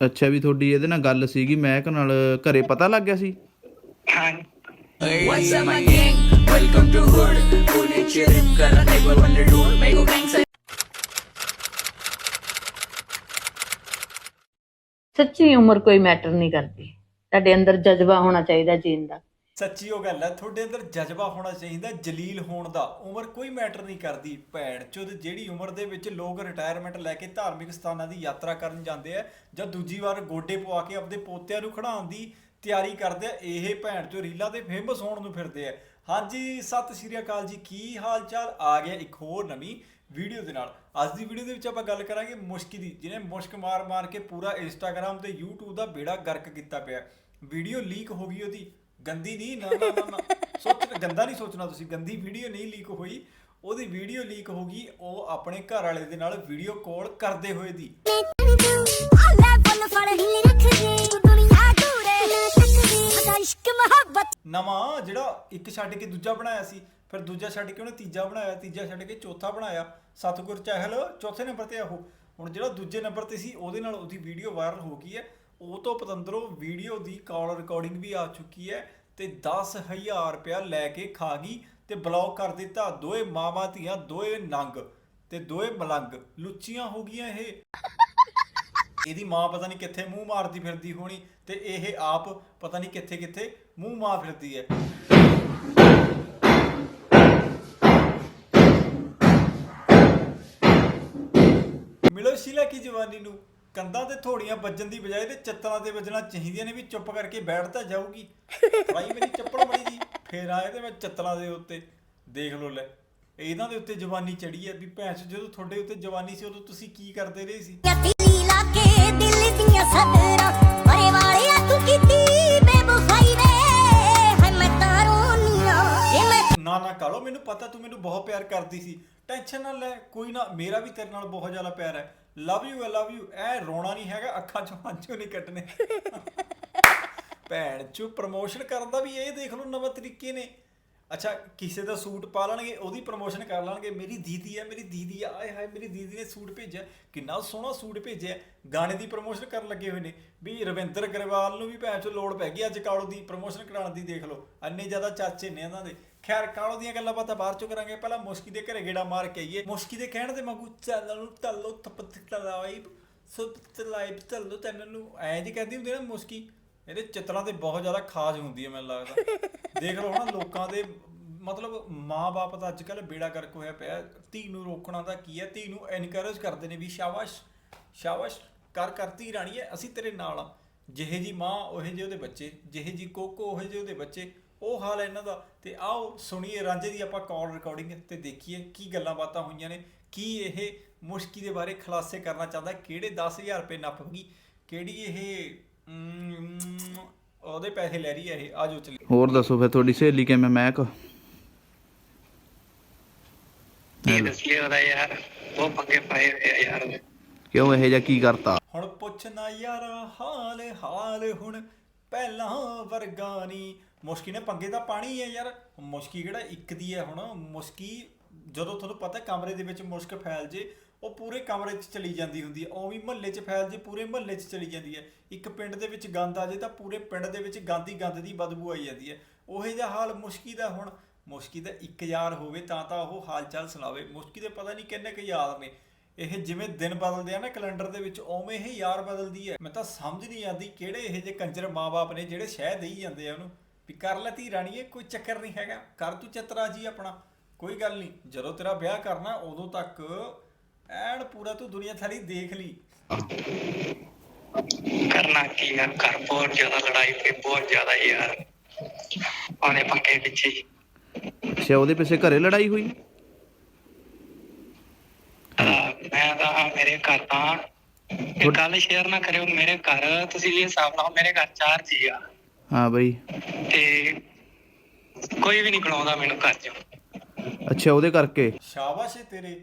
ਅੱਛਾ ਵੀ ਤੁਹਾਡੀ ਇਹਦੇ ਨਾਲ ਗੱਲ ਸੀਗੀ ਮਹਿਕ ਨਾਲ ਘਰੇ ਪਤਾ ਲੱਗ ਗਿਆ ਸੀ ਹਾਂ What's up, my gang? Welcome to Hood. Pune चिरित करा नेबर वंडर डूड मेरे को गैंग से ਸੱਚੀ ਉਮਰ ਕੋਈ ਮੈਟਰ ਨਹੀਂ ਕਰਦੀ ਤੁਹਾਡੇ ਅੰਦਰ ਜਜ਼ਬਾ ਹੋਣਾ ਚਾਹੀਦਾ ਜੀਣ ਦਾ ਸੱਚੀ ਉਹ ਗੱਲ ਹੈ ਤੁਹਾਡੇ ਅੰਦਰ ਜਜ਼ਬਾ ਹੋਣਾ ਚਾਹੀਦਾ, ਜਲੀਲ ਹੋਣ ਦਾ। ਉਮਰ ਕੋਈ ਮੈਟਰ ਨਹੀਂ ਕਰਦੀ ਭੈਣ ਚੋਦ ਜਿਹੜੀ ਉਮਰ ਦੇ ਵਿੱਚ ਲੋਕ ਰਿਟਾਇਰਮੈਂਟ ਲੈ ਕੇ ਧਾਰਮਿਕ ਸਥਾਨਾਂ ਦੀ ਯਾਤਰਾ ਕਰਨ ਜਾਂਦੇ ਆ, ਜਾਂ ਦੂਜੀ ਵਾਰ ਗੋਡੇ ਪਵਾ ਕੇ ਆਪਣੇ ਪੋਤਿਆਂ ਨੂੰ ਖੜਾਉਣ ਦੀ ਤਿਆਰੀ ਕਰਦੇ ਆ, ਇਹ ਭੈਣ ਚੋ ਰੀਲਾਂ ਦੇ ਫੇਮਸ ਹੋਣ ਨੂੰ ਫਿਰਦੇ ਆ। ਹਾਂਜੀ, ਸਤਿ ਸ਼੍ਰੀ ਅਕਾਲ ਜੀ, ਕੀ ਹਾਲ ਚਾਲ ਆ ਗਿਆ ਇੱਕ ਹੋਰ ਨਵੀਂ ਵੀਡੀਓ ਦੇ ਨਾਲ। ਅੱਜ ਦੀ ਵੀਡੀਓ ਦੇ ਵਿੱਚ ਆਪਾਂ ਗੱਲ ਕਰਾਂਗੇ ਮੁਸ਼ਕ ਦੀ, ਜਿਹਨੇ ਮੁਸ਼ਕ ਮਾਰ ਮਾਰ ਕੇ ਪੂਰਾ ਇੰਸਟਾਗ੍ਰam ਤੇ YouTube ਦਾ ਬੇੜਾ ਗਰਕ ਕੀਤਾ ਪਿਆ। ਵੀਡੀਓ ਲੀਕ ਹੋ ਗਈ ਉਹਦੀ। ਗੰਦੀ ਨਹੀਂ ਨਾ ਨਾ ਨਾ, ਨਾ। ਸੋਚ ਗੰਦਾ ਨਹੀਂ ਸੋਚਣਾ ਤੁਸੀਂ। ਗੰਦੀ ਵੀਡੀਓ ਨਹੀਂ ਲੀਕ ਹੋਈ। ਉਹਦੀ ਵੀਡੀਓ ਲੀਕ ਹੋ ਗਈ। ਉਹ ਆਪਣੇ ਘਰ ਵਾਲੇ ਦੇ ਨਾਲ ਵੀਡੀਓ ਕਾਲ ਕਰਦੇ ਹੋਏ ਦੀ। ਨਵਾਂ ਜਿਹੜਾ ਇੱਕ ਛੱਡ ਕੇ ਦੂਜਾ ਬਣਾਇਆ ਸੀ। ਫਿਰ ਦੂਜਾ ਛੱਡ ਕੇ ਉਹਨੇ ਤੀਜਾ ਬਣਾਇਆ। ਤੀਜਾ ਛੱਡ ਕੇ ਚੌਥਾ ਬਣਾਇਆ। ਸਤਗੁਰ ਚਾਹਲ ਚੌਥੇ ਨੰਬਰ ਤੇ ਆ ਉਹ। ਹੁਣ ਜਿਹੜਾ ਦੂਜੇ ਨੰਬਰ ਤੇ ਸੀ ਉਹਦੇ ਨਾਲ ਉਹਦੀ ਵੀਡੀਓ ਵਾਇਰਲ ਹੋ ਗਈ ਹੈ। ਉਹ ਤੋਂ ਪਤੰਦਰੋਂ ਵੀਡੀਓ ਦੀ ਕਾਲ ਰਿਕਾਰਡਿੰਗ ਵੀ ਆ ਚੁੱਕੀ ਹੈ। ਤੇ 10000 ਰੁਪਇਆ ਲੈ ਕੇ ਖਾ ਗਈ ਤੇ ਬਲੌਕ ਕਰ ਦਿੱਤਾ। ਦੋਏ ਮਾਵਾਂ ਧੀਆਂ, ਦੋਏ ਨੰਗ ਤੇ ਦੋਏ ਮਲੰਗ। ਲੁੱਚੀਆਂ ਹੋ ਗਈਆਂ ਇਹ। ਇਹਦੀ ਮਾਂ ਪਤਾ ਨਹੀਂ ਕਿੱਥੇ ਮੂੰਹ ਮਾਰਦੀ ਫਿਰਦੀ ਹੋਣੀ ਤੇ ਇਹ ਆਪ ਪਤਾ ਨਹੀਂ ਕਿੱਥੇ ਕਿੱਥੇ ਮੂੰਹ ਮਾਰ ਫਿਰਦੀ ਹੈ। ਮਿਲੋ ਸ਼ੀਲਾ ਕੀ ਜਵਾਨੀ ਨੂੰ। ਕੰਧਾਂ ਤੇ ਥੋੜੀਆਂ ਵੱਜਣ ਦੀ ਬਜਾਏ ਤੇ ਚੱਤਰਾਂ ਤੇ ਵੱਜਣਾ ਚਾਹੀਦੀਆਂ ਨੇ ਵੀ ਚੁੱਪ ਕਰਕੇ ਬੈਠ ਤਾਂ ਜਾਊਗੀ। ਭਾਈ ਮੇਰੀ ਚੱਪਲ ਮੜੀ ਜੀ ਫੇਰ ਆਏ ਤੇ ਮੈਂ ਚੱਤਰਾਂ ਦੇ ਉੱਤੇ। ਦੇਖ ਲੋ ਲੈ ਇਹਨਾਂ ਦੇ ਉੱਤੇ ਜਵਾਨੀ ਚੜੀ ਹੈ ਵੀ ਚੋ ਜਦੋਂ ਤੁਹਾਡੇ ਉੱਤੇ ਜਵਾਨੀ ਸੀ ਉਦੋਂ ਤੁਸੀਂ ਕੀ ਕਰਦੇ ਰਹੇ ਸੀ? ਨਾ ਨਾ। ਕਾਲੋ ਮੈਨੂੰ ਪਤਾ ਤੂੰ ਮੈਨੂੰ ਬਹੁਤ ਪਿਆਰ ਕਰਦੀ ਸੀ। ਟੈਨਸ਼ਨ ਨਾ ਲੈ ਕੋਈ ਨਾ ਮੇਰਾ ਵੀ ਤੇਰੇ ਨਾਲ ਬਹੁਤ ਜ਼ਿਆਦਾ ਪਿਆਰ ਹੈ। Love you I love you ਐ ਰੋਣਾ ਨਹੀਂ ਹੈਗਾ ਅੱਖਾਂ ਚੋਂ ਹੰਝੂ ਨਹੀਂ ਕੱਢਣੇ ਭੈਣ ਚੋ ਪ੍ਰਮੋਸ਼ਨ ਕਰਨ ਦਾ ਵੀ ਇਹ ਦੇਖ ਲਓ ਨਵਾਂ ਤਰੀਕੇ ਨੇ। ਅੱਛਾ, ਕਿਸੇ ਦਾ ਸੂਟ ਪਾ ਲੈਣਗੇ, ਉਹਦੀ ਪ੍ਰਮੋਸ਼ਨ ਕਰ ਲੈਣਗੇ, ਮੇਰੀ ਦੀਦੀ ਹੈ, ਮੇਰੀ ਦੀਦੀ ਆ, ਆਏ ਹਾਏ, ਮੇਰੀ ਦੀਦੀ ਨੇ ਸੂਟ ਭੇਜਿਆ, ਕਿੰਨਾ ਸੋਹਣਾ ਸੂਟ ਭੇਜਿਆ, ਗਾਣੇ ਦੀ ਪ੍ਰਮੋਸ਼ਨ ਕਰਨ ਲੱਗੇ ਹੋਏ ਨੇ। ਵੀ ਰਵਿੰਦਰ ਗਰੇਵਾਲ ਨੂੰ ਵੀ ਭੈਣ ਚੋ ਲੋੜ ਪੈ ਗਈ ਅੱਜ ਕਾਲੋ ਦੀ ਪ੍ਰਮੋਸ਼ਨ ਕਰਾਉਣ ਦੀ, ਦੇਖ ਲਓ ਅੰਨੇ ਜ਼ਿਆਦਾ ਚਾਚੇ ਨੇ ਇਹਨਾਂ ਦੇ। ਖੈਰ, ਕਾਲੋ ਦੀਆਂ ਗੱਲਾਂ ਬਾਤਾਂ ਬਾਅਦ ਚੋਂ ਕਰਾਂਗੇ, ਪਹਿਲਾਂ ਮੁਸ਼ਕੀ ਦੇ ਘਰੇ ਗੇੜਾ ਮਾਰ ਕੇ ਆਈਏ। ਮੁਸ਼ਕੀ ਦੇ ਕਹਿਣ ਦੇ ਮੰਗੂ ਚੱਲ ਨੂੰ ਤੱਲੋ ਤਪਤ ਤਲਾਈ ਸੁਤ ਲਾਈਬ ਤੱਲੋ ਤੈਨੂੰ ਨੂੰ ਐਂ ਜੀ ਕਹਿੰਦੀ ਹੁੰਦੀ ਨਾ ਮੁਸ਼ਕੀ ਇਹਦੇ ਚਿੱਤਰਾਂ ਤੇ ਬਹੁਤ ਜ਼ਿਆਦਾ ਖਾਜ ਹੁੰਦੀ ਹੈ ਮੈਨੂੰ ਲੱਗਦਾ। ਦੇਖ ਲਓ ਹੁਣ ਲੋਕਾਂ ਦੇ ਮਤਲਬ ਮਾਂ-ਬਾਪ ਦਾ ਅੱਜ ਕੱਲ ਬੇੜਾ ਕਰਕ ਹੋਇਆ ਪਿਆ। ਧੀ ਨੂੰ ਰੋਕਣਾ ਤਾਂ ਕੀ ਹੈ? ਧੀ ਨੂੰ ਐਨਕਰੇਜ ਕਰਦੇ ਨੇ ਵੀ ਸ਼ਾਬਾਸ਼ ਸ਼ਾਬਾਸ਼, ਕਰ, ਕਰਤੀ ਰਾਣੀ ਹੈ, ਅਸੀਂ ਤੇਰੇ ਨਾਲ ਆ ਜਿਹੇ ਜੀ ਮਾਂ, ਉਹੇ ਜਿਹੇ ਉਹਦੇ ਬੱਚੇ। ਜਿਹੇ ਜੀ ਕੋਕੋ, ਉਹੇ ਜਿਹੇ ਉਹਦੇ ਬੱਚੇ। ਉਹ ਹਾਲ ਹੈ ਇਹਨਾਂ ਦਾ। ਤੇ ਆਓ ਸੁਣੀਏ ਰਾਂਝੇ ਦੀ ਆਪਾਂ ਕਾਲ ਰਿਕਾਰਡਿੰਗ ਤੇ ਦੇਖੀਏ ਕੀ ਗੱਲਾਂ ਬਾਤਾਂ ਹੋਈਆਂ ਨੇ। ਕੀ ਇਹ ਮੁਸ਼ਕੀ ਦੇ ਬਾਰੇ ਖੁਲਾਸੇ ਕਰਨਾ ਚਾਹੁੰਦਾ? ਕਿਹੜੇ 10000 ਰੁਪਏ ਨੱਪ ਗਈ? ਕਿਹੜੀ ਇਹ ਉਹਦੇ ਪੈਸੇ ਲੈ ਰਹੀ ਹੈ ਇਹ ਆਜੋ ਚਲੀ ਹੋਰ ਦੱਸੋ ਫਿਰ ਤੁਹਾਡੀ ਸਹੇਲੀ ਕਿਵੇਂ ਮਹਿਕ? ਕੀ ਦੱਸੀਏ ਉਹਦਾ ਯਾਰ ਉਹ ਪੰਗੇ ਪਾਏ ਹੋਏ ਆ ਯਾਰ। ਉਹਨੇ। ਕਿਉਂ ਇਹ ਜਿਹਾ ਕੀ ਕਰਤਾ? ਹੁਣ ਪੁੱਛਣਾ ਯਾਰ ਹਾਲ ਹਾਲ ਹੁਣ ਪਹਿਲਾਂ ਵਰਗਾ ਨਹੀਂ ਮੁਸ਼ਕੀ ਨੇ ਪੰਗੇ ਦਾ ਪਾਣੀ ਹੈ ਯਾਰ ਮੁਸ਼ਕੀ ਕਿਹੜਾ ਇੱਕ ਦੀ ਹੈ ਹੁਣ ਮੁਸ਼ਕੀ ਜਦੋਂ ਤੁਹਾਨੂੰ ਪਤਾ ਕਮਰੇ ਦੇ ਵਿੱਚ ਮੁਸ਼ਕ ਫੈਲ ਜੇ ਉਹ ਪੂਰੇ ਕਮਰੇ 'ਚ ਚਲੀ ਜਾਂਦੀ ਹੁੰਦੀ ਹੈ। ਉਵੇਂ ਮਹੱਲੇ 'ਚ ਫੈਲ ਜੇ ਪੂਰੇ ਮਹੱਲੇ 'ਚ ਚਲੀ ਜਾਂਦੀ ਹੈ। ਇੱਕ ਪਿੰਡ ਦੇ ਵਿੱਚ ਗੰਦ ਆ ਜੇ ਤਾਂ ਪੂਰੇ ਪਿੰਡ ਦੇ ਵਿੱਚ ਗੰਦ ਹੀ ਗੰਦ ਦੀ ਬਦਬੂ ਆਈ ਜਾਂਦੀ ਹੈ। ਉਹੇ ਜਿਹਾ ਹਾਲ ਮੁਸ਼ਕੀ ਦਾ ਹੁਣ। ਮੁਸ਼ਕੀ ਦਾ ਇੱਕ ਯਾਰ ਹੋਵੇ ਤਾਂ ਤਾਂ ਉਹ ਹਾਲ ਚਾਲ ਸੁਣਾਵੇ। ਮੁਸ਼ਕੀ ਦੇ ਪਤਾ ਨਹੀਂ ਕਿੰਨੇ ਕੁ ਯਾਰ ਨੇ। ਇਹ ਜਿਵੇਂ ਦਿਨ ਬਦਲਦੇ ਆ ਨਾ ਕੈਲੰਡਰ ਦੇ ਵਿੱਚ, ਉਵੇਂ ਇਹ ਯਾਰ ਬਦਲਦੀ ਹੈ। ਮੈਂ ਤਾਂ ਸਮਝ ਨਹੀਂ ਆਉਂਦੀ ਕਿਹੜੇ ਇਹ ਜੇ ਕੰਜਰ ਮਾਪੇ ਨੇ ਜਿਹੜੇ ਸ਼ਹਿ ਦੇਈ ਜਾਂਦੇ ਆ ਉਹਨੂੰ। ਵੀ ਕਰ ਲੈ ਧੀ ਰਾਣੀਏ ਕੋਈ ਚੱਕਰ ਨਹੀਂ ਹੈਗਾ। ਕਰ ਤੂੰ ਚਤਰਾ ਜੀ ਆਪਣਾ। ਕੋਈ ਗੱਲ ਨਹੀਂ। ਜਦੋਂ ਤੇਰਾ ਵਿਆਹ ਕਰਨਾ, ਉਦੋਂ ਤੱਕ ਐਨ ਪੂਰਾ ਤੂੰ ਦੁਨੀਆ ਸਾਰੀ ਦੇਖ ਲਈ। ਕਰਨਾ ਕੀ ਯਾਰ ਘਰ ਬਹੁਤ ਜ਼ਿਆਦਾ ਲੜਾਈ ਪਈ ਬਹੁਤ ਜ਼ਿਆਦਾ ਯਾਰ। ਉਹਨੇ ਪੰਗੇ ਪਿੱਛੇ ਹੀ। ਅੱਛਾ ਉਹਦੇ ਪਿੱਛੇ ਘਰੇ ਲੜਾਈ ਹੋਈ? ਮੈਂ ਤਾਂ ਮੇਰੇ ਘਰ ਤਾਂ ਇਹ ਗੱਲ ਸ਼ੇਅਰ ਨਾ ਕਰਿਓ ਮੇਰੇ ਘਰ ਤੁਸੀਂ ਇਹ ਹਿਸਾਬ ਲਾਓ ਮੇਰੇ ਘਰ ਚਾਰ ਜੀ ਆ। ਹਾਂ ਬਈ। ਤੇ ਕੋਈ ਵੀ ਨਹੀਂ ਬੁਲਾਉਂਦਾ ਮੈਨੂੰ ਘਰ ਚ। ਅੱਛਾ ਉਹਦੇ ਕਰਕੇ? ਸ਼ਾਬਾਸ਼ ਏ ਤੇਰੇ।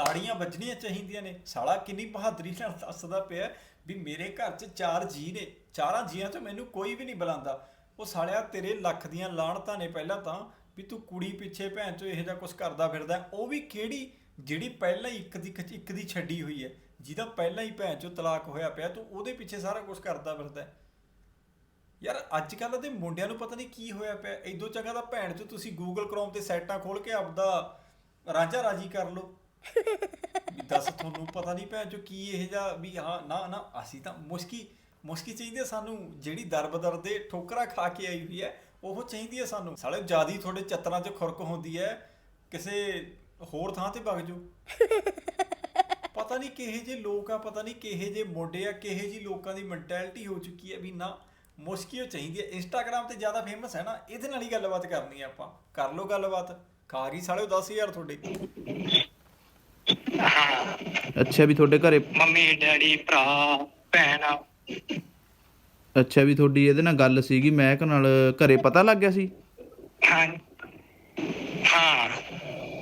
ਤਾੜੀਆਂ ਵੱਜਣੀਆਂ ਚਾਹੀਦੀਆਂ ਨੇ। ਸਾਲਾ ਕਿੰਨੀ ਬਹਾਦਰੀ ਨਾਲ ਦੱਸਦਾ ਪਿਆ ਵੀ ਮੇਰੇ ਘਰ 'ਚ ਚਾਰ ਜੀ ਨੇ। ਚਾਰਾਂ ਜੀਆਂ 'ਚੋਂ ਮੈਨੂੰ ਕੋਈ ਵੀ ਨਹੀਂ ਬੁਲਾਉਂਦਾ। ਉਹ ਸਾਲਿਆ ਤੇਰੇ ਲੱਖ ਦੀਆਂ ਲਾਣਤਾਂ ਨੇ ਪਹਿਲਾਂ ਤਾਂ ਵੀ ਤੂੰ ਕੁੜੀ ਪਿੱਛੇ ਭੈਣ ਚੋ ਇਹੋ ਜਿਹਾ ਕੁਝ ਕਰਦਾ ਫਿਰਦਾ। ਉਹ ਵੀ ਕਿਹੜੀ, ਜਿਹੜੀ ਪਹਿਲਾਂ ਹੀ ਇੱਕ ਦੀ ਇੱਕ ਦੀ ਛੱਡੀ ਹੋਈ ਹੈ। ਜਿਹਦਾ ਪਹਿਲਾਂ ਹੀ ਭੈਣ ਚੋਂ ਤਲਾਕ ਹੋਇਆ ਪਿਆ, ਤੂੰ ਉਹਦੇ ਪਿੱਛੇ ਸਾਰਾ ਕੁਝ ਕਰਦਾ ਫਿਰਦਾ। ਯਾਰ ਅੱਜ ਕੱਲ੍ਹ ਦੇ ਮੁੰਡਿਆਂ ਨੂੰ ਪਤਾ ਨਹੀਂ ਕੀ ਹੋਇਆ ਪਿਆ। ਇਦੋਂ ਚੰਗਾ ਤਾਂ ਭੈਣ ਚੋਂ ਤੁਸੀਂ ਗੂਗਲ ਕ੍ਰੋਮ ਤੇ ਸਾਈਟਾਂ ਖੋਲ ਕੇ ਆਪਦਾ ਰਾਂਝਾ ਰਾਜੀ ਕਰ ਲਓ। ਵੀ ਦੱਸ ਤੁਹਾਨੂੰ ਪਤਾ ਨਹੀਂ ਭੈਣ ਚੋ ਕੀ ਇਹ ਜਾ ਵੀ ਹਾਂ, ਨਾ ਨਾ, ਅਸੀਂ ਤਾਂ ਮੁਸ਼ਕੀ ਮੁਸ਼ਕੀ ਚਾਹੀਦੀ ਹੈ ਸਾਨੂੰ, ਜਿਹੜੀ ਦਰਬਦਰ ਦੇ ਠੋਕਰਾਂ ਖਾ ਕੇ ਆਈ ਹੋਈ ਹੈ, ਉਹ ਚਾਹੀਦੀ ਹੈ ਸਾਨੂੰ। ਸਾਲੇ ਜਿਆਦੀ ਤੁਹਾਡੇ ਚੱਤਰਾਂ 'ਚ ਖੁਰਕ ਹੁੰਦੀ ਹੈ, ਕਿਸੇ ਹੋਰ ਥਾਂ ਤੇ ਵਗ ਜਾਓ। ਪਤਾ ਨਹੀਂ ਕਿਹੇ ਜੇ ਲੋਕ ਆ, ਪਤਾ ਨਹੀਂ ਕਿਹੇ ਜੇ ਮੁੰਡੇ ਆ, ਕਿਹੇ ਜੀ ਲੋਕਾਂ ਦੀ ਮੈਂਟੈਲਿਟੀ ਹੋ ਚੁੱਕੀ ਹੈ ਵੀ ਨਾ, ਮੁਸ਼ਕੀ ਉਹ ਚਾਹੀਦੀ ਹੈ। ਇੰਸਟਾਗ੍ਰam ਤੇ ਜ਼ਿਆਦਾ ਫੇਮਸ ਹੈ ਨਾ, ਇਹਦੇ ਨਾਲ ਹੀ ਗੱਲਬਾਤ ਕਰਨੀ ਹੈ ਆਪਾਂ। ਕਰ ਲਓ ਗੱਲਬਾਤ। ਖਾ ਗਈ ਸਾਲਿਓ 10000 ਤੁਹਾਡੇ। ਅੱਛਾ ਵੀ ਤੁਹਾਡੇ ਘਰੇ ਮੰਮੀ ਡੈਡੀ ਭਰਾ ਭੈਣ। ਅੱਛਾ ਵੀ ਤੁਹਾਡੀ ਇਹਦੇ ਨਾਲ ਗੱਲ ਸੀਗੀ ਮਹਿਕ ਨਾਲ ਘਰੇ ਪਤਾ ਲੱਗ ਗਿਆ ਸੀ? ਹਾਂ। ਹਾਂ।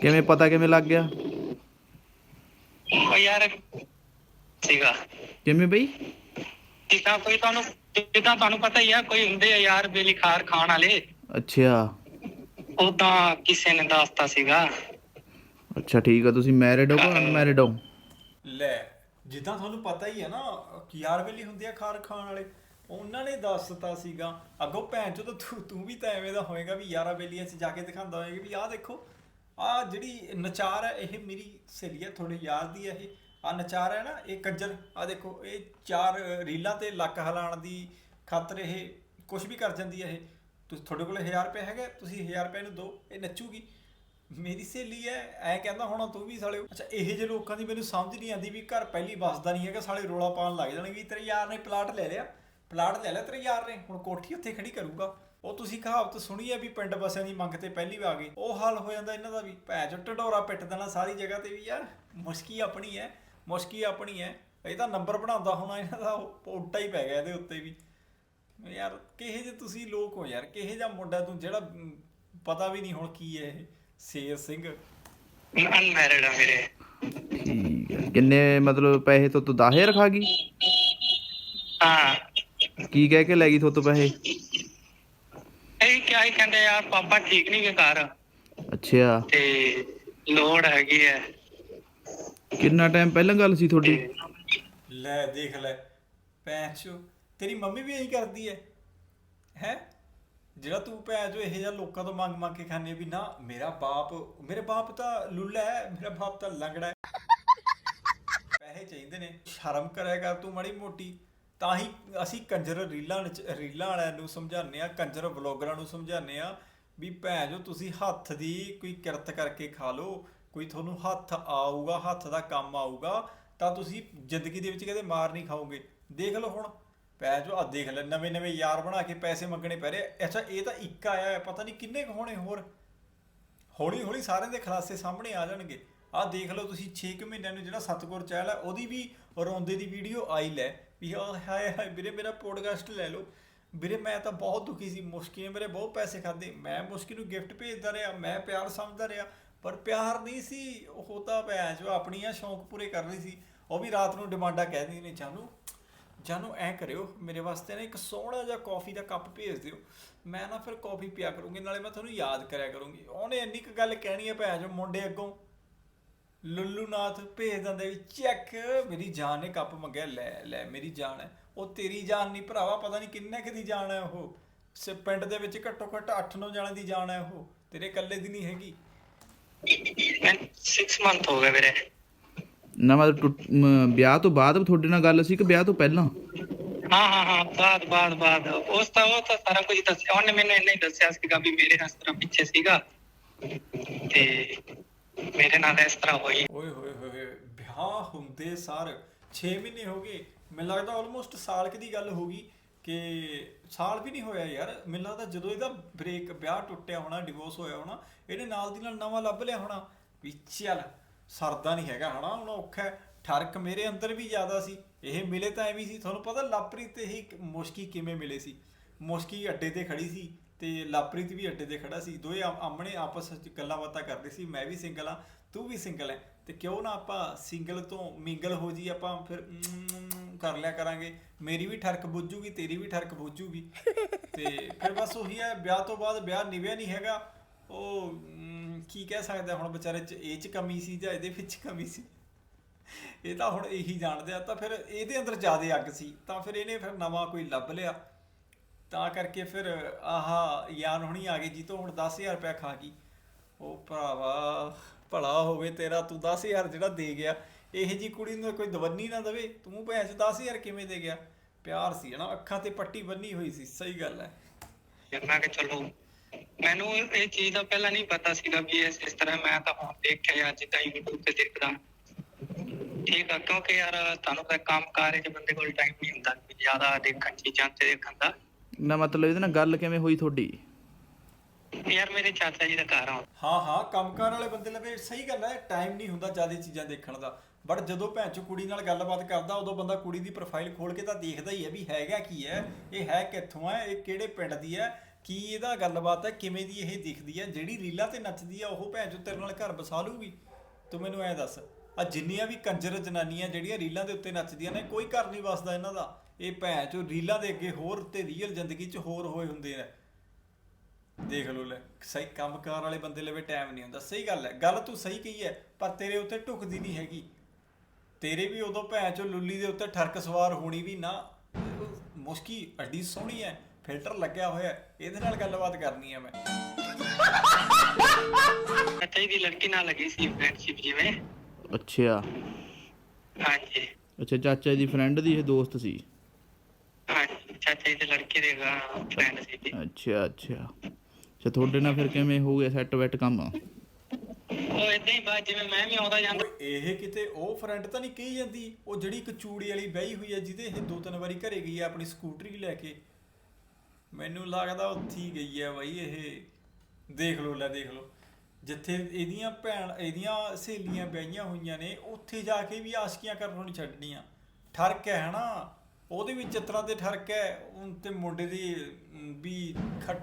ਕਿਵੇਂ ਪਤਾ ਕਿਵੇਂ ਲੱਗ ਗਿਆ? ਉਹ ਯਾਰ ਸੀਗਾ। ਕਿਵੇਂ ਬਈ? ਜਿੱਦਾਂ ਕੋਈ ਤੁਹਾਨੂੰ ਜਿੱਦਾਂ ਤੁਹਾਨੂੰ ਪਤਾ ਹੀ ਆ ਕੋਈ ਹੁੰਦੇ ਆ ਯਾਰ ਬੇਲੀ ਖਾਰ ਖਾਣ ਵਾਲੇ। ਅੱਛਾ। ਉਦਾਂ ਕਿਸੇ ਨੇ ਦੱਸਤਾ ਸੀਗਾ। ਅੱਛਾ, ਠੀਕ ਆ, ਤੁਸੀਂ ਮੈਰਿਡ ਹੋ ਕਿ ਅਨਮੈਰਿਡ ਹੋ? ਲੈ, ਜਿੱਦਾਂ ਤੁਹਾਨੂੰ ਪਤਾ ਹੀ ਹੈ ਨਾ ਕਿ ਯਾਰ ਵੇਲੀ ਹੁੰਦੇ ਆ ਖਾਰ ਖਾਣ ਵਾਲੇ, ਉਹਨਾਂ ਨੇ ਦੱਸਤਾ ਸੀਗਾ, ਅੱਗੋਂ ਭੈਣ ਚੋਂ ਤਾਂ, ਤੂੰ ਤੂੰ ਵੀ ਤਾਂ ਐਵੇਂ ਦਾ ਹੋਏਗਾ ਵੀ ਯਾਰਾ ਵੇਲੀਆਂ 'ਚ ਜਾ ਕੇ ਦਿਖਾਉਂਦਾ ਹੋਏਗਾ ਵੀ ਆਹ ਦੇਖੋ, ਆਹ ਜਿਹੜੀ ਨਚਾਰ ਹੈ ਇਹ ਮੇਰੀ ਸਹੇਲੀ ਹੈ ਤੁਹਾਡੇ ਯਾਰ ਦੀ ਹੈ ਇਹ ਆ ਨਚਾਰ ਹੈ ਨਾ, ਇਹ ਕੰਜਰ ਆ ਦੇਖੋ, ਇਹ ਚਾਰ ਰੀਲਾਂ ਤੇ ਲੱਕ ਹਿਲਾਉਣ ਦੀ ਖਾਤਰ ਇਹ ਕੁਝ ਵੀ ਕਰ ਜਾਂਦੀ ਹੈ ਇਹ। ਤੁਸੀਂ, ਤੁਹਾਡੇ ਕੋਲ 1000 ਰੁਪਏ ਹੈਗਾ, ਤੁਸੀਂ 1000 ਰੁਪਏ ਨੂੰ ਦਿਓ ਇਹ ਨੱਚੂਗੀ। ਮੇਰੀ ਸਹੇਲੀ ਐ ਐ ਕਹਿੰਦਾ ਹੋਣਾ ਤੂੰ ਵੀ ਸਾਲੇ ਅੱਛਾ, ਇਹੋ ਜਿਹੇ ਲੋਕਾਂ ਦੀ ਮੈਨੂੰ ਸਮਝ ਨਹੀਂ ਆਉਂਦੀ ਵੀ ਘਰ ਪਹਿਲੀ ਵਸਦਾ ਨਹੀਂ ਹੈਗਾ, ਸਾਲੇ ਰੋਲਾ ਪਾਉਣ ਲੱਗ ਜਾਣਗੇ ਵੀ ਤੇਰੇ ਯਾਰ ਨੇ ਪਲਾਟ ਲੈ ਲਿਆ, ਪਲਾਟ ਲੈ ਲਿਆ ਤੇਰੇ ਯਾਰ ਨੇ, ਹੁਣ ਕੋਠੀ ਉੱਥੇ ਖੜੀ ਕਰੂਗਾ। ਉਹ ਤੁਸੀਂ ਕਹਾਵਤ ਸੁਣੀ ਹੈ ਵੀ ਪਿੰਡ ਬਸਿਆਂ ਦੀ ਮੰਗ ਤੇ ਪਹਿਲੀ ਆ ਗਏ ਉਹ ਹਾਲ ਹੋ ਜਾਂਦਾ ਇਹਨਾਂ ਦਾ ਵੀ, ਭੈ ਚ ਢਡੋਰਾ ਪਿੱਟ ਦੇਣਾ ਸਾਰੀ ਜਗ੍ਹਾ ਤੇ ਵੀ ਯਾਰ, ਮੁਸ਼ਕੀ ਆਪਣੀ ਹੈ ਮੁਸ਼ਕੀ ਆਪਣੀ ਹੈ ਇਹ ਤਾਂ ਨੰਬਰ ਬਣਾਉਂਦਾ ਹੋਣਾ ਇਹਨਾਂ ਦਾ, ਉਹ ਉਲਟਾ ਹੀ ਪੈ ਗਿਆ ਇਹਦੇ ਉੱਤੇ ਵੀ। ਯਾਰ, ਕਿਹੇ ਜੇ ਤੁਸੀਂ ਲੋਕ ਹੋ ਯਾਰ, ਕਿਹੇ ਜਿਹਾ ਮੁੰਡਾ ਤੂੰ ਜਿਹੜਾ ਪਤਾ ਵੀ ਨਹੀਂ ਹੁਣ ਕੀ ਹੈ ਇਹ। ਸ਼ੇਰ ਸਿੰਘ। ਅਨਮੈਰਿਡ ਆ ਮੇਰੇ। ਠੀਕ ਹੈ। ਕਿੰਨੇ ਮਤਲਬ ਪੈਸੇ ਤੋਂ ਤੂੰ 10000 ਖਾ ਗਈ? ਹਾਂ। ਕੀ ਕਹਿ ਕੇ ਲੈ ਗਈ ਤੋਂ ਪੈਸੇ? ਇਹ ਕਿਆ ਹੀ ਕਹਿੰਦੇ ਯਾਰ ਪਾਪਾ ਠੀਕ ਨਹੀਂ ਗੇ ਘਰ। ਅੱਛਾ। ਤੇ ਲੋੜ ਹੈਗੀ ਹੈ ਕਿੰਨਾ ਟਾਈਮ ਪਹਿਲਾਂ ਗੱਲ ਸੀ ਤੁਹਾਡੀ? ਲੈ ਦੇਖ ਲੈ ਪੈਂਚੋ ਤੇਰੀ ਮੰਮੀ ਵੀ ਇਹੀ ਕਰਦੀ ਹੈ ਹੈ? ਜਿਹੜਾ ਤੂੰ ਪੈਂਚੋ ਇਹੋ ਜਿਹਾ ਲੋਕਾਂ ਤੋਂ ਮੰਗ ਮੰਗ ਕੇ ਖਾਣੇ ਵੀ ਨਾ ਮੇਰਾ ਬਾਪ, ਮੇਰੇ ਬਾਪ ਤਾਂ ਲੁੱਲਾ ਹੈ, ਮੇਰਾ ਬਾਪ ਤਾਂ ਲੰਗੜਾ ਹੈ। ਪੈਸੇ ਚਾਹੀਦੇ ਨੇ, ਸ਼ਰਮ ਕਰਿਆ ਕਰ ਤੂੰ ਮਾੜੀ ਮੋਟੀ। ਤਾਂ ਹੀ ਅਸੀਂ ਕੰਜਰ ਰੀਲਾਂ ਵਿੱਚ ਰੀਲਾਂ ਵਾਲਿਆਂ ਨੂੰ ਸਮਝਾਉਂਦੇ ਆ ਕੰਜਰ ਵਲੋਗਰਾਂ ਨੂੰ ਸਮਝਾਉਂਦੇ ਆ ਵੀ ਭੈਣ ਜੋ ਤੁਸੀਂ ਹੱਥ ਦੀ ਕੋਈ ਕਿਰਤ ਕਰਕੇ ਖਾ ਲਓ, ਕੋਈ ਤੁਹਾਨੂੰ ਹੱਥ ਆਊਗਾ, ਹੱਥ ਦਾ ਕੰਮ ਆਊਗਾ, ਤਾਂ ਤੁਸੀਂ ਜ਼ਿੰਦਗੀ ਦੇ ਵਿੱਚ ਕਦੇ ਮਾਰ ਨਹੀਂ ਖਾਓਗੇ। ਦੇਖ ਲਓ ਹੁਣ। ਪੈ ਜੋ ਆ ਦੇਖ ਲੈ, ਨਵੇਂ ਨਵੇਂ ਯਾਰ ਬਣਾ ਕੇ ਪੈਸੇ ਮੰਗਣੇ ਪੈ ਰਹੇ ਅੱਛਾ, ਇਹ ਤਾਂ ਇੱਕ ਆਇਆ ਹੈ ਪਤਾ ਨਹੀਂ ਕਿੰਨੇ ਕੁ ਹੋਣੇ ਹੋਰ। ਹੌਲੀ ਹੌਲੀ ਸਾਰਿਆਂ ਦੇ ਖਲਾਸੇ ਸਾਹਮਣੇ ਆ ਜਾਣਗੇ। ਆਹ ਦੇਖ ਲਓ ਤੁਸੀਂ 6 ਕੁ ਮਹੀਨਿਆਂ ਨੂੰ ਜਿਹੜਾ ਸਤਗੁਰ ਚਹਿਲ ਹੈ ਉਹਦੀ ਵੀ ਰੋਂਦੇ ਦੀ ਵੀਡੀਓ ਆਈ ਲੈ। ਵੀ ਆਹ, ਹਾਏ ਹਾਏ, ਵੀਰੇ ਮੇਰਾ ਪੋਡਕਾਸਟ ਲੈ ਲਓ। ਵੀਰੇ ਮੈਂ ਤਾਂ ਬਹੁਤ ਦੁਖੀ ਸੀ ਮੁਸ਼ਕੀ ਨੇ ਮੇਰੇ ਬਹੁਤ ਪੈਸੇ ਖਾਦੇ ਮੈਂ ਮੁਸ਼ਕੀ ਨੂੰ ਗਿਫਟ ਭੇਜਦਾ ਰਿਹਾ, ਮੈਂ ਪਿਆਰ ਸਮਝਦਾ ਰਿਹਾ, ਪਰ ਪਿਆਰ ਨਹੀਂ ਸੀ। ਉਹ ਤਾਂ ਭੈਣ ਜੋ ਆਪਣੀਆਂ ਸ਼ੌਂਕ ਪੂਰੇ ਕਰ ਰਹੀ ਸੀ। ਉਹ ਵੀ ਰਾਤ ਨੂੰ ਡਿਮਾਂਡਾਂ ਕਹਿੰਦੀ ਨੇ ਜਾਨੂ ਜਾਨੂ ਐ ਕਰਿਓ, ਮੇਰੇ ਵਾਸਤੇ ਨਾ ਇੱਕ ਸੋਹਣਾ ਜਿਹਾ ਕਾਫੀ ਦਾ ਕੱਪ ਭੇਜ ਦਿਓ। ਮੈਂ ਨਾ ਫਿਰ ਕਾਫੀ ਪੀਆ ਕਰੂੰਗੀ, ਨਾਲੇ ਮੈਂ ਤੁਹਾਨੂੰ ਯਾਦ ਕਰਿਆ ਕਰੂੰਗੀ। ਉਹਨੇ ਇੰਨੀ ਕੁ ਗੱਲ ਕਹਿਣੀ ਹੈ ਭੈਣ ਜੋ ਮੁੰਡੇ ਅੱਗੋਂ। ਲੁੱਲੂ ਭੇਜ ਦਿੰਦੇ ਵੀ, ਚੱਕ, ਮੇਰੀ ਜਾਨ ਨੇ ਕੱਪ ਮੰਗਿਆ, ਲੈ ਲੈ, ਮੇਰੀ ਜਾਨ ਹੈ। ਉਹ ਤੇਰੀ ਜਾਨ ਨਹੀਂ ਭਰਾਵਾ, ਪਤਾ ਨਹੀਂ ਕਿੰਨੇ ਕੁ ਦੀ ਜਾਨ ਹੈ ਉਹ। ਸ, ਪਿੰਡ ਦੇ ਵਿੱਚ ਘੱਟੋ ਘੱਟ 8-9 ਜਣਾਂ ਦੀ ਜਾਨ ਹੈ ਉਹ। ਤੇਰੇ ਇਕੱਲੇ ਦੀ ਨਹੀਂ ਹੈਗੀ। 6 ਮੰਥ ਹੋ ਗਏ ਵੀਰੇ ਨਾ ਮਤਲਬ ਵਿਆਹ ਤੋਂ ਬਾਅਦ ਤੁਹਾਡੇ ਨਾਲ ਗੱਲ ਸੀ ਕਿ ਵਿਆਹ ਤੋਂ ਪਹਿਲਾਂ? ਹਾਂ ਹਾਂ ਹਾਂ ਬਾਦ ਬਾਦ ਬਾਦ ਉਸ ਤਾਂ ਉਹ ਤਾਂ ਸਾਰਾ ਕੁਝ ਦੱਸਿਆ। ਉਹਨੇ ਮੈਨੂੰ ਇੰਨਾ ਹੀ ਦੱਸਿਆ ਸੀਗਾ ਵੀ ਮੇਰੇ ਇਸ ਤਰ੍ਹਾਂ ਪਿੱਛੇ ਸੀਗਾ। ਤੇ ਮੇਰੇ ਨਾਲ ਇਸ ਤਰ੍ਹਾਂ ਹੋਈ। ਓਏ ਹੋਏ ਹੋਏ ਵਿਆਹ ਹੁੰਦੇ ਸਾਰ 6 ਮਹੀਨੇ ਹੋ ਗਏ। ਮੈਨੂੰ ਲੱਗਦਾ ਆਲਮੋਸਟ ਸਾਲ ਕੁ ਦੀ ਗੱਲ ਹੋ ਗਈ ਕਿ ਸਾਲ ਵੀ ਨਹੀਂ ਹੋਇਆ ਯਾਰ। ਮੈਨੂੰ ਲੱਗਦਾ ਜਦੋਂ ਇਹਦਾ ਬ੍ਰੇਕ ਵਿਆਹ ਟੁੱਟਿਆ ਹੋਣਾ ਡਿਵੋਰਸ ਹੋਇਆ ਹੋਣਾ ਇਹਨੇ ਨਾਲ ਦੀ ਨਾਲ ਨਵਾਂ ਲੱਭ ਲਿਆ ਹੋਣਾ। ਵੀ ਚੱਲ ਸਰਦਾ ਨਹੀਂ ਹੈਗਾ, ਹਨਾ? ਹੁਣ ਔਖਾ ਠਰਕ ਮੇਰੇ ਅੰਦਰ ਵੀ ਜ਼ਿਆਦਾ ਸੀ। ਇਹ ਮਿਲੇ ਤਾਂ ਐਵੇਂ ਸੀ। ਤੁਹਾਨੂੰ ਪਤਾ ਲਾਪਰੀਤ ਤੇ ਹੀ ਮੁਸ਼ਕੀ ਕਿਵੇਂ ਮਿਲੇ ਸੀ? ਮੁਸ਼ਕੀ ਅੱਡੇ ਤੇ ਖੜੀ ਸੀ ਤੇ ਲਾਪਰੀਤ ਵੀ ਅੱਡੇ ਤੇ ਖੜਾ ਸੀ। ਦੋਏ ਆਮ- ਆਮਣੇ ਆਪਸ ਵਿੱਚ ਗੱਲਾਂ ਬਾਤਾਂ ਕਰਦੇ ਸੀ। ਮੈਂ ਵੀ ਸਿੰਗਲ ਆ ਤੂੰ ਵੀ ਸਿੰਗਲ ਹੈ। ਤੇ ਕਿਉਂ ਨਾ ਆਪਾਂ ਸਿੰਗਲ ਤੋਂ ਮਿੰਗਲ ਹੋ ਜੀ ਆਪਾਂ ਫਿਰ ਕਰ ਲਿਆ ਕਰਾਂਗੇ। ਮੇਰੀ ਵੀ ਠਰਕ ਬੁੱਝੂਗੀ, ਤੇਰੀ ਵੀ ਠਰਕ ਬੁੱਝੂਗੀ। ਤੇ ਫਿਰ ਬਸ ਉਹੀ ਹੈ, ਵਿਆਹ ਤੋਂ ਬਾਅਦ ਵਿਆਹ ਨਿਵਿਆ ਨਹੀਂ ਹੈਗਾ। ਉਹ ਕੀ ਕਹਿ ਸਕਦਾ ਹੁਣ ਵਿਚਾਰੇ ਚ, ਇਹ ਚ ਕਮੀ ਸੀ ਜਾਂ ਇਹਦੇ ਵਿੱਚ ਕਮੀ ਸੀ? ਇਹ ਤਾਂ ਹੁਣ ਇਹੀ ਜਾਣਦੇ ਆ, ਤਾਂ ਫਿਰ ਇਹਦੇ ਅੰਦਰ ਜ਼ਿਆਦਾ ਅੱਗ ਸੀ, ਤਾਂ ਫਿਰ ਇਹਨੇ ਫਿਰ ਨਵਾਂ ਕੋਈ ਲੱਭ ਲਿਆ। ਤਾਂ ਕਰਕੇ ਫਿਰ ਆਹਾ ਯਾਨ ਹੁਣੀ ਆ ਗਈ ਜੀ ਤੋਂ ਹੁਣ 10000 ਰੁਪਇਆ ਖਾ ਗਈ। ਉਹ ਭਰਾਵਾ, ਭਲਾ ਹੋਵੇ ਤੇਰਾ, ਤੂੰ 10000 ਜਿਹੜਾ ਦੇ ਗਿਆ, ਇਹ ਜੀ ਕੁੜੀ ਨੂੰ ਕੋਈ ਦਵੰਨੀ ਨਾ ਦਵੇ, ਤੂੰ ਭੈਣ ਚ 10000 ਕਿਵੇਂ ਦੇ ਗਿਆ? ਪਿਆਰ ਸੀ ਹਨਾ, ਅੱਖਾਂ ਤੇ ਪੱਟੀ ਬੰਨੀ ਹੋਈ ਸੀ, ਸਹੀ ਗੱਲ ਹੈ। ਫਿਰ ਕਿ ਚਲੋ ਮੈਨੂੰ ਇਹ ਚੀਜ਼ ਦਾ ਪਹਿਲਾਂ ਨਹੀਂ ਪਤਾ ਸੀਗਾ ਵੀ ਇਸ ਇਸ ਤਰ੍ਹਾਂ ਮੈਂ ਤਾਂ ਹੁਣ ਦੇਖਿਆ ਅੱਜ ਤਾਂ YouTube ਤੇ ਦੇਖਦਾ। ਠੀਕ ਆ ਕਿਉਂਕਿ ਯਾਰ ਤੁਹਾਨੂੰ ਪਤਾ ਕੰਮ ਕਾਰ ਚ ਬੰਦੇ ਕੋਲ ਟਾਈਮ ਨਹੀਂ ਹੁੰਦਾ ਵੀ ਜ਼ਿਆਦਾ ਦੇਖਣ ਚੀਜ਼ਾਂ ਤੇ ਦੇਖਣ ਦਾ। ਨਾ ਮਤਲਬ ਇਹਦੇ ਨਾਲ ਗੱਲ ਕਿਵੇਂ ਹੋਈ ਤੁਹਾਡੀ? ਯਾਰ ਮੇਰੇ ਚਾਚਾ ਜੀ ਦਾ ਘਰ ਆ। ਹਾਂ ਹਾਂ ਕੰਮਕਾਰ ਵਾਲੇ ਬੰਦੇ ਲਵੇ ਸਹੀ ਗੱਲ ਹੈ ਟਾਈਮ ਨਹੀਂ ਹੁੰਦਾ ਜ਼ਿਆਦਾ ਚੀਜ਼ਾਂ ਦੇਖਣ ਦਾ। ਬਟ ਜਦੋਂ ਭੈਣ ਚ ਕੁੜੀ ਨਾਲ ਗੱਲਬਾਤ ਕਰਦਾ ਉਦੋਂ ਬੰਦਾ ਕੁੜੀ ਦੀ ਪ੍ਰੋਫਾਈਲ ਖੋਲ ਕੇ ਤਾਂ ਦੇਖਦਾ ਹੀ ਹੈ ਵੀ ਹੈਗਾ ਕੀ ਹੈ ਇਹ ਹੈ ਕਿੱਥੋਂ ਹੈ ਇਹ ਕਿਹੜੇ ਪਿੰਡ ਦੀ ਹੈ ਕੀ ਇਹਦਾ ਗੱਲਬਾਤ ਹੈ? ਕਿਵੇਂ ਦੀ ਇਹ ਦਿਖਦੀ ਹੈ? ਜਿਹੜੀ ਰੀਲਾਂ ਤੇ ਨੱਚਦੀ ਹੈ ਉਹ ਭੈਣ ਚ ਤੇਰੇ ਨਾਲ ਘਰ ਬਸਾ ਲੂਗੀ? ਤੂੰ ਮੈਨੂੰ ਐ ਦੱਸ ਆ ਜਿੰਨੀਆਂ ਵੀ ਕੰਜਰ ਜਨਾਨੀਆਂ ਜਿਹੜੀਆਂ ਰੀਲਾਂ ਦੇ ਉੱਤੇ ਨੱਚਦੀਆਂ ਨੇ, ਕੋਈ ਘਰ ਨਹੀਂ ਵਸਦਾ ਇਹਨਾਂ ਦਾ। ਇਹ ਭੈਣ ਚੋ ਰੀਲਾਂ ਦੇ ਅੱਗੇ ਹੋਰ ਤੇ ਰੀਅਲ ਜ਼ਿੰਦਗੀ 'ਚ ਹੋਰ ਹੋਏ ਹੁੰਦੇ ਨੇ। ਦੇਖ ਲੋ ਲੈ, ਸਹੀ ਕੰਮਕਾਰ ਵਾਲੇ ਬੰਦੇ ਲਵੇ ਟਾਈਮ ਨਹੀਂ ਹੁੰਦਾ। ਸਹੀ ਗੱਲ ਹੈ, ਗੱਲ ਤੂੰ ਸਹੀ ਕਹੀ ਹੈ, ਪਰ ਤੇਰੇ ਉੱਤੇ ਢੁਕਦੀ ਨਹੀਂ ਹੈਗੀ। ਤੇਰੇ ਵੀ ਉਦੋਂ ਭੈਣ ਚੋ ਲੁੱਲੀ ਦੇ ਉੱਤੇ ਠਰਕ ਸਵਾਰ ਹੋਣੀ ਵੀ ਨਾ, ਮੁਸ਼ਕੀ ਅੱਡੀ ਸੋਹਣੀ ਹੈ। ਫਿਲਟਰ ਲੱਗਿਆ ਹੋਇਆ ਹੈ, ਇਹਦੇ ਨਾਲ ਗੱਲਬਾਤ ਕਰਨੀ ਹੈ ਮੈਂ। ਜੀ ਦੀ ਲੜਕੀ ਨਾਲ ਲੱਗੀ ਸੀ ਫਰੈਂਡਸ਼ਿਪ ਜਿਵੇਂ। ਅੱਛਾ ਹਾਂਜੀ। ਅੱਛਾ ਚਾਚਾ ਦੀ ਫਰੈਂਡ ਦੀ ਇਹ ਦੋਸਤ ਸੀ? ਹਾਂਜੀ ਚਾਚਾ ਜੀ ਦੇ ਲੜਕੇ ਦੇ ਫਰੈਂਡ ਸੀ ਜੀ। ਅੱਛਾ ਅੱਛਾ ਅੱਛਾ ਤੁਹਾਡੇ ਨਾਲ ਫਿਰ ਕਿਵੇਂ ਹੋ ਗਿਆ ਸੈੱਟ ਵੈਟ ਕੰਮ? ਉਹ ਇਦਾਂ ਹੀ ਬਾਅਦ ਜਿਵੇਂ ਮੈਂ ਵੀ ਆਉਂਦਾ ਜਾਂਦਾ। ਓਏ ਇਹ ਕਿਤੇ ਉਹ ਫਰੈਂਡ ਤਾਂ ਨਹੀਂ ਕਹੀ ਜਾਂਦੀ ਉਹ ਜਿਹੜੀ ਇੱਕ ਚੂੜੀ ਵਾਲੀ ਬਹਿੀ ਹੋਈ ਹੈ ਜਿਹਦੇ ਇਹ ਦੋ ਤਿੰਨ ਵਾਰੀ ਘਰੇ ਗਈ ਹੈ ਆਪਣੀ ਸਕੂਟਰੀ ਲੈ ਕੇ। ਮੈਨੂੰ ਲੱਗਦਾ ਉੱਥੇ ਹੀ ਗਈ ਹੈ ਬਾਈ ਇਹ। ਦੇਖ ਲਓ, ਲੈ ਦੇਖ ਲਓ। ਜਿੱਥੇ ਇਹਦੀਆਂ ਭੈਣ, ਇਹਦੀਆਂ ਸਹੇਲੀਆਂ ਵਿਆਹੀਆਂ ਹੋਈਆਂ ਨੇ, ਉੱਥੇ ਜਾ ਕੇ ਵੀ ਆਸ਼ਕੀਆਂ ਕਰਨੋਂ ਨਹੀਂ ਛੱਡਣੀਆਂ। ਠਰਕ ਹੈ ਹਨਾ? ਉਹਦੇ ਵੀ ਚਿੱਤਰਾਂ ਤੇ ਠਰਕ ਹੈ। ਉਹ ਤੇ ਮੁੰਡੇ ਦੀ ਵੀ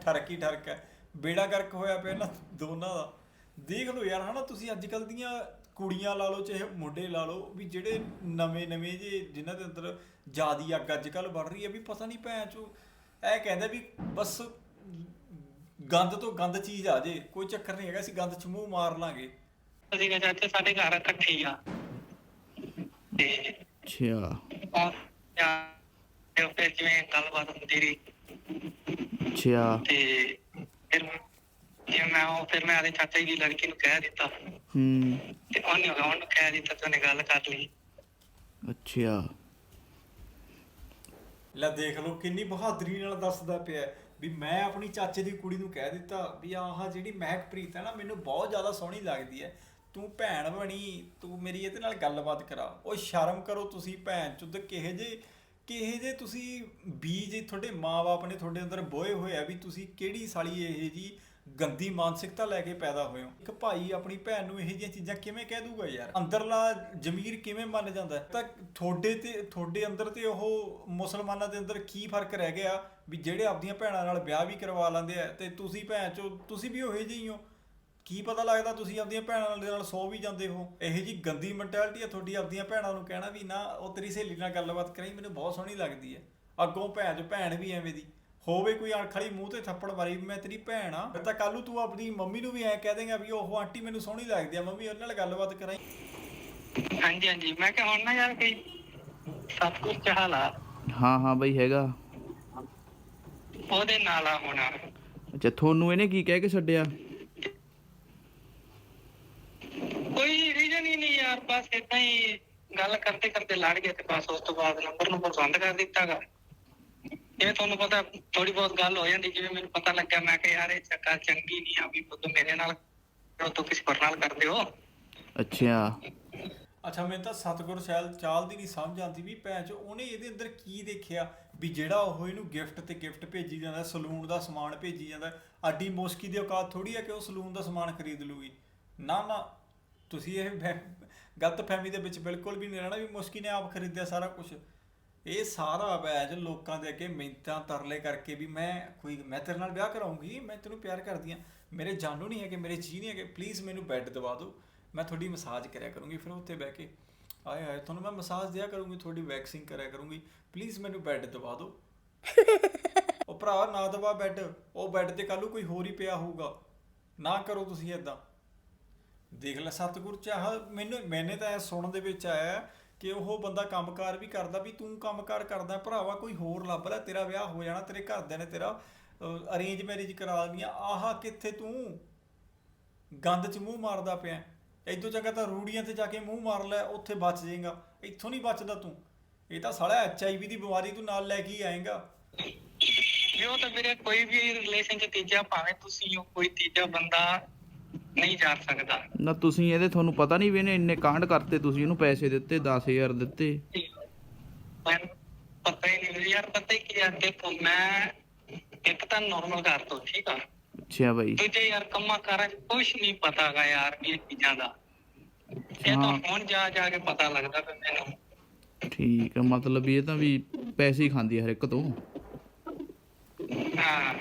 ਠਰਕ ਹੀ ਠਰਕ ਹੈ। ਬੇੜਾ ਗਰਕ ਹੋਇਆ ਪਿਆ ਨਾ ਦੋਨਾਂ ਦਾ। ਦੇਖ ਲਓ ਯਾਰ, ਹਨਾ? ਤੁਸੀਂ ਅੱਜ ਕੱਲ ਦੀਆਂ ਕੁੜੀਆਂ ਲਾ ਲਓ, ਚਾਹੇ ਮੁੰਡੇ ਲਾ ਲਓ, ਵੀ ਜਿਹੜੇ ਨਵੇਂ ਨਵੇਂ ਜੇ, ਜਿਨ੍ਹਾਂ ਦੇ ਅੰਦਰ ਜਿਆਦੀ ਅੱਗ ਅੱਜ ਕੱਲ ਵੱਧ ਰਹੀ ਹੈ, ਵੀ ਪਤਾ ਨਹੀਂ ਭੈਣ ਚੋ ਇਹ ਕਹਿੰਦਾ ਵੀ ਬਸ ਗੰਦ ਤੋਂ ਗੰਦ ਚੀਜ਼ ਆ ਜੇ ਕੋਈ ਚੱਕਰ ਨਹੀਂ ਹੈਗਾ ਅਸੀਂ ਗੰਦ ਚ ਮੂੰਹ ਮਾਰ ਲਾਂਗੇ। ਅਸੀਂ ਕਿਹਾ ਚਾਚਾ ਸਾਡੇ ਘਰ ਇਕੱਠੇ ਹੀ ਆ। ਤੇ ਅੱਛਾ। ਉਹ ਜਾਂ ਤੇ ਫਿਰ ਜਿਵੇਂ ਗੱਲਬਾਤ ਹੁੰਦੀ ਰਹੀ। ਅੱਛਾ। ਤੇ ਫਿਰ ਜਿਵੇਂ ਮੈਂ ਉਹ ਫਿਰ ਮੈਂ ਆਦੇ ਚਾਚਾ ਜੀ ਦੀ ਲੜਕੀ ਨੂੰ ਕਹਿ ਦਿੱਤਾ। ਹੂੰ। ਤੇ ਉਹਨੇ ਉਹਨੂੰ ਕਹਿ ਦਿੱਤਾ ਤੇ ਉਹਨੇ ਗੱਲ ਕਰ ਲਈ। ਅੱਛਾ। ਲੈ ਦੇਖ ਲਓ, ਕਿੰਨੀ ਬਹਾਦਰੀ ਨਾਲ ਦੱਸਦਾ ਪਿਆ ਵੀ ਮੈਂ ਆਪਣੀ ਚਾਚੇ ਦੀ ਕੁੜੀ ਨੂੰ ਕਹਿ ਦਿੱਤਾ ਵੀ ਆਹ ਜਿਹੜੀ ਮਹਿਕਪ੍ਰੀਤ ਹੈ ਨਾ, ਮੈਨੂੰ ਬਹੁਤ ਜ਼ਿਆਦਾ ਸੋਹਣੀ ਲੱਗਦੀ ਹੈ। ਤੂੰ ਭੈਣ ਬਣੀ, ਤੂੰ ਮੇਰੀ ਇਹਦੇ ਨਾਲ ਗੱਲਬਾਤ ਕਰਾ। ਉਹ ਸ਼ਰਮ ਕਰੋ ਤੁਸੀਂ ਭੈਣ ਚੁੱਦ ਕਿਹੇ ਜੇ ਕਿਹੇ ਜੇ ਤੁਸੀਂ ਬੀਜ ਤੁਹਾਡੇ ਮਾਪੇ ਨੇ ਤੁਹਾਡੇ ਅੰਦਰ ਬੋਏ ਹੋਏ ਆ ਵੀ ਤੁਸੀਂ ਕਿਹੜੀ ਸਾਲੀ ਇਹ ਜੀ ਗੰਦੀ ਮਾਨਸਿਕਤਾ ਲੈ ਕੇ ਪੈਦਾ ਹੋਏ ਹੋ। ਇੱਕ ਭਾਈ ਆਪਣੀ ਭੈਣ ਨੂੰ ਇਹੋ ਜਿਹੀਆਂ ਚੀਜ਼ਾਂ ਕਿਵੇਂ ਕਹਿ ਦੂਗਾ ਯਾਰ? ਅੰਦਰਲਾ ਜ਼ਮੀਰ ਕਿਵੇਂ ਮੰਨ ਜਾਂਦਾ? ਤਾਂ ਤੁਹਾਡੇ ਤੇ, ਤੁਹਾਡੇ ਅੰਦਰ ਤੇ ਉਹ ਮੁਸਲਮਾਨਾਂ ਦੇ ਅੰਦਰ ਕੀ ਫ਼ਰਕ ਰਹਿ ਗਿਆ ਵੀ ਜਿਹੜੇ ਆਪਦੀਆਂ ਭੈਣਾਂ ਨਾਲ ਵਿਆਹ ਵੀ ਕਰਵਾ ਲੈਂਦੇ ਆ ਤੇ ਤੁਸੀਂ ਭੈਣ ਚੋ, ਤੁਸੀਂ ਵੀ ਉਹੇ ਜਿਹੀ ਹੋ ਕੀ ਪਤਾ ਲੱਗਦਾ ਤੁਸੀਂ ਆਪਦੀਆਂ ਭੈਣਾਂ ਦੇ ਨਾਲ ਸੌ ਵੀ ਜਾਂਦੇ ਹੋ? ਇਹੋ ਜੀ ਗੰਦੀ ਮੈਂਟੈਲਿਟੀ ਆ ਤੁਹਾਡੀ ਆਪਦੀਆਂ ਭੈਣਾਂ ਨੂੰ ਕਹਿਣਾ ਵੀ ਨਾ, ਉਹ ਤੇਰੀ ਸਹੇਲੀ ਨਾਲ ਗੱਲਬਾਤ ਕਰੀ ਮੈਨੂੰ ਬਹੁਤ ਸੋਹਣੀ ਲੱਗਦੀ ਹੈ। ਅੱਗੋਂ ਭੈਣ ਚ ਭੈਣ ਵੀ ਐਵੇਂ ਦੀ। ਹੋਵੇ ਕੋਈ ਅਣਖੜੀ ਮੂੰਹ ਤੇ ਥੱਪੜ ਮਾਰੀ ਮੈਂ ਤੇਰੀ ਭੈਣ ਆ। ਫਿਰ ਤਾਂ ਕੱਲ ਨੂੰ ਤੂੰ ਆਪਣੀ ਮੰਮੀ ਨੂੰ ਵੀ ਐ ਕਹਿ ਦੇਂਗਾ ਵੀ ਉਹ ਆਂਟੀ ਮੈਨੂੰ ਸੋਹਣੀ ਲੱਗਦੀ ਆ। ਮੰਮੀ ਉਹਨਾਂ ਨਾਲ ਗੱਲਬਾਤ ਕਰਾਈ। ਹਾਂਜੀ ਹਾਂਜੀ। ਮੈਂ ਕਿਹਾ ਹੁਣ ਨਾ ਯਾਰ ਕੋਈ ਸਭ ਕੁਝ ਚਾਹ ਲਾ ਹਾਂ ਹਾਂ ਬਈ ਹੈਗਾ। ਉਹਦੇ ਨਾਲ ਆ ਹੋਣਾ। ਅੱਛਾ ਤੁਹਾਨੂੰ ਇਹਨੇ ਕੀ ਕਹਿ ਕੇ ਛੱਡਿਆ? ਕੋਈ ਰੀਜ਼ਨ ਹੀ ਨਹੀਂ ਯਾਰ। ਬਸ ਇਦਾਂ ਹੀ ਗੱਲ ਕਰਦੇ ਕਰਦੇ ਲੜ ਗਏ ਤੇ ਬਸ ਉਸ ਤੋਂ ਬਾਅਦ ਨੰਬਰ ਨੂੰ ਬੰਦ ਕਰ ਦਿੱਤਾਗਾ ਜਿਵੇਂ ਤੁਹਾਨੂੰ ਪਤਾ ਥੋੜੀ ਬਹੁਤ ਗੱਲ ਹੋ ਜਾਂਦੀ ਜਿਵੇਂ ਮੈਨੂੰ ਪਤਾ ਲੱਗਾ ਮੈਂ ਕਿਹਾ ਯਾਰ ਇਹ ਚੱਕਾ ਚੰਗੀ ਨਹੀਂ ਆ ਵੀ ਤੂੰ ਮੇਰੇ ਨਾਲ ਉਹ ਤੂੰ ਕਿਸੇ ਹੋਰ ਨਾਲ ਕਰਦੇ ਹੋ। ਅੱਛਾ। ਅੱਛਾ ਮੈਨੂੰ ਤਾਂ ਸਤਗੁਰ ਸ਼ੈਲ ਚਾਲ ਦੀ ਨਹੀਂ ਸਮਝ ਆਉਂਦੀ ਵੀ ਭੈਣ ਚ ਉਹਨੇ ਇਹਦੇ ਅੰਦਰ ਕੀ ਦੇਖਿਆ? ਵੀ ਜਿਹੜਾ ਉਹ ਇਹਨੂੰ ਗਿਫਟ ਤੇ ਗਿਫਟ ਭੇਜੀ ਜਾਂਦਾ ਸਲੂਨ ਦਾ ਸਮਾਨ ਭੇਜੀ ਜਾਂਦਾ ਆਡੀ ਮੋਸਕੀ ਦੀ ਔਕਾਤ ਥੋੜੀ ਹੈ ਕਿ ਉਹ ਸਲੂਨ ਦਾ ਸਮਾਨ ਖਰੀਦ ਲੂਗੀ? ਨਾ ਨਾ ਤੁਸੀਂ ਇਹ ਗਲਤ ਫਹਿਮੀ ਦੇ ਵਿੱਚ ਬਿਲਕੁਲ ਵੀ ਨਹੀਂ ਰਹਿਣਾ ਵੀ ਮੁਸਕੀ ਨੇ ਆਪ ਖਰੀਦਿਆ ਸਾਰਾ ਕੁਝ ਇਹ ਸਾਰਾ ਬੈਜ ਲੋਕਾਂ ਦੇ ਅੱਗੇ ਮਿੰਤਾਂ ਤਰਲੇ ਕਰਕੇ ਵੀ ਮੈਂ ਕੋਈ ਮੈਂ ਤੇਰੇ ਨਾਲ ਵਿਆਹ ਕਰਾਉਂਗੀ ਮੈਂ ਤੈਨੂੰ ਪਿਆਰ ਕਰਦੀ ਆ ਮੇਰੇ ਜਾਨੂ ਨਹੀਂ ਹੈਗੇ ਮੇਰੇ ਜੀ ਨਹੀਂ ਹੈਗੇ। ਪਲੀਜ਼ ਮੈਨੂੰ ਬੈੱਡ ਦਵਾ ਦਿਓ। ਮੈਂ ਤੁਹਾਡੀ ਮਸਾਜ ਕਰਿਆ ਕਰੂੰਗੀ। ਫਿਰ ਉੱਤੇ ਬਹਿ ਕੇ ਆਏ ਹਾਏ ਤੁਹਾਨੂੰ ਮੈਂ ਮਸਾਜ ਦਿਆ ਕਰੂੰਗੀ ਤੁਹਾਡੀ ਵੈਕਸਿੰਗ ਕਰਿਆ ਕਰੂੰਗੀ। ਪਲੀਜ਼ ਮੈਨੂੰ ਬੈੱਡ ਦਵਾ ਦਿਓ। ਉਹ ਭਰਾ ਨਾ ਦਵਾ ਬੈੱਡ ਉਹ ਬੈੱਡ ਤੇ ਕੱਲ੍ਹ ਨੂੰ ਕੋਈ ਹੋਰ ਹੀ ਪਿਆ ਹੋਊਗਾ। ਨਾ ਕਰੋ ਤੁਸੀਂ ਇਦਾਂ ਦੇਖ ਲੈ ਸਤਿਗੁਰ ਚਾਹ ਮੈਨੂੰ ਮੈਨੇ ਤਾਂ ਇਹ ਸੁਣਨ ਦੇ ਵਿੱਚ ਆਇਆ ਕਿ ਉਹ ਬੰਦਾ ਕੰਮਕਾਰ ਵੀ ਕਰਦਾ ਵੀ ਤੂੰ ਕੰਮਕਾਰ ਕਰਦਾ, ਭਰਾਵਾ ਕੋਈ ਹੋਰ ਲੱਭ ਲੈ, ਤੇਰਾ ਵਿਆਹ ਹੋ ਜਾਣਾ, ਤੇਰੇ ਘਰਦਿਆਂ ਨੇ ਤੇਰਾ ਅਰੇਂਜ ਮੈਰਿਜ ਕਰਾ ਦੇਣੀ ਆਹਾ ਕਿੱਥੇ ਤੂੰ? ਗੰਦ 'ਚ ਮੂੰਹ ਮਾਰਦਾ ਪਿਆ। ਇਦੋਂ ਚੰਗਾ ਤਾਂ ਰੂੜੀਆਂ ਤੇ ਜਾ ਕੇ ਮੂੰਹ ਮਾਰ ਲੈ, ਉੱਥੇ ਬਚ ਜਾਏਗਾ। ਇੱਥੋਂ ਨਹੀਂ ਬਚਦਾ ਤੂੰ। ਇਹ ਤਾਂ ਸਾਲਾ ਐਚਆਈਵੀ ਦੀ ਬਿਮਾਰੀ ਤੂੰ ਨਾਲ ਲੈ ਕੇ ਆਏਗਾ। ਵੀ ਤਾਂ ਵੀਰੇ? ਕੋਈ ਵੀ ਰਿਲੇਸ਼ਨ ਚ ਤੀਜਾ ਭਾਵੇਂ ਤੁਸੀਂ ਹੋ, ਕੋਈ ਤੀਜਾ ਬੰਦਾ ਨਹੀਂ ਜਾ ਸਕਦਾ। ਨਾ ਤੁਸੀਂ ਇਹਦੇ ਤੁਹਾਨੂੰ ਪਤਾ ਨਹੀਂ ਵੀ ਇਹਨੇ ਇੰਨੇ ਕਾਂਡ ਕਰਤੇ ਤੁਸੀਂ ਇਹਨੂੰ ਪੈਸੇ ਦਿੱਤੇ 10000 ਦਿੱਤੇ। ਪਤਾ ਹੀ ਨਹੀਂ ਯਾਰ ਪਤਾ ਹੀ ਕੀ ਦੇਖੋ ਮੈਂ ਇੱਕ ਤਾਂ ਨਾਰਮਲ ਘਰ ਤੋਂ ਠੀਕ ਆ। ਅੱਛਾ ਬਾਈ। ਦੂਜੇ ਯਾਰ ਕੰਮਾਂ ਕਾਰਾਂ ਕੁਛ ਨਹੀਂ ਪਤਾਗਾ ਯਾਰ ਇਹ ਚੀਜ਼ਾਂ ਦਾ। ਇਹ ਤਾਂ। ਹੁਣ ਜਾ ਜਾ ਕੇ ਪਤਾ ਲੱਗਦਾ ਵੀ ਮੈਨੂੰ। ਠੀਕ ਆ ਮਤਲਬ ਇਹ ਤਾਂ ਵੀ ਪੈਸੇ ਹੀ ਖਾਂਦੀ ਆ ਹਰ ਇੱਕ ਤੋਂ। ਹਾਂ।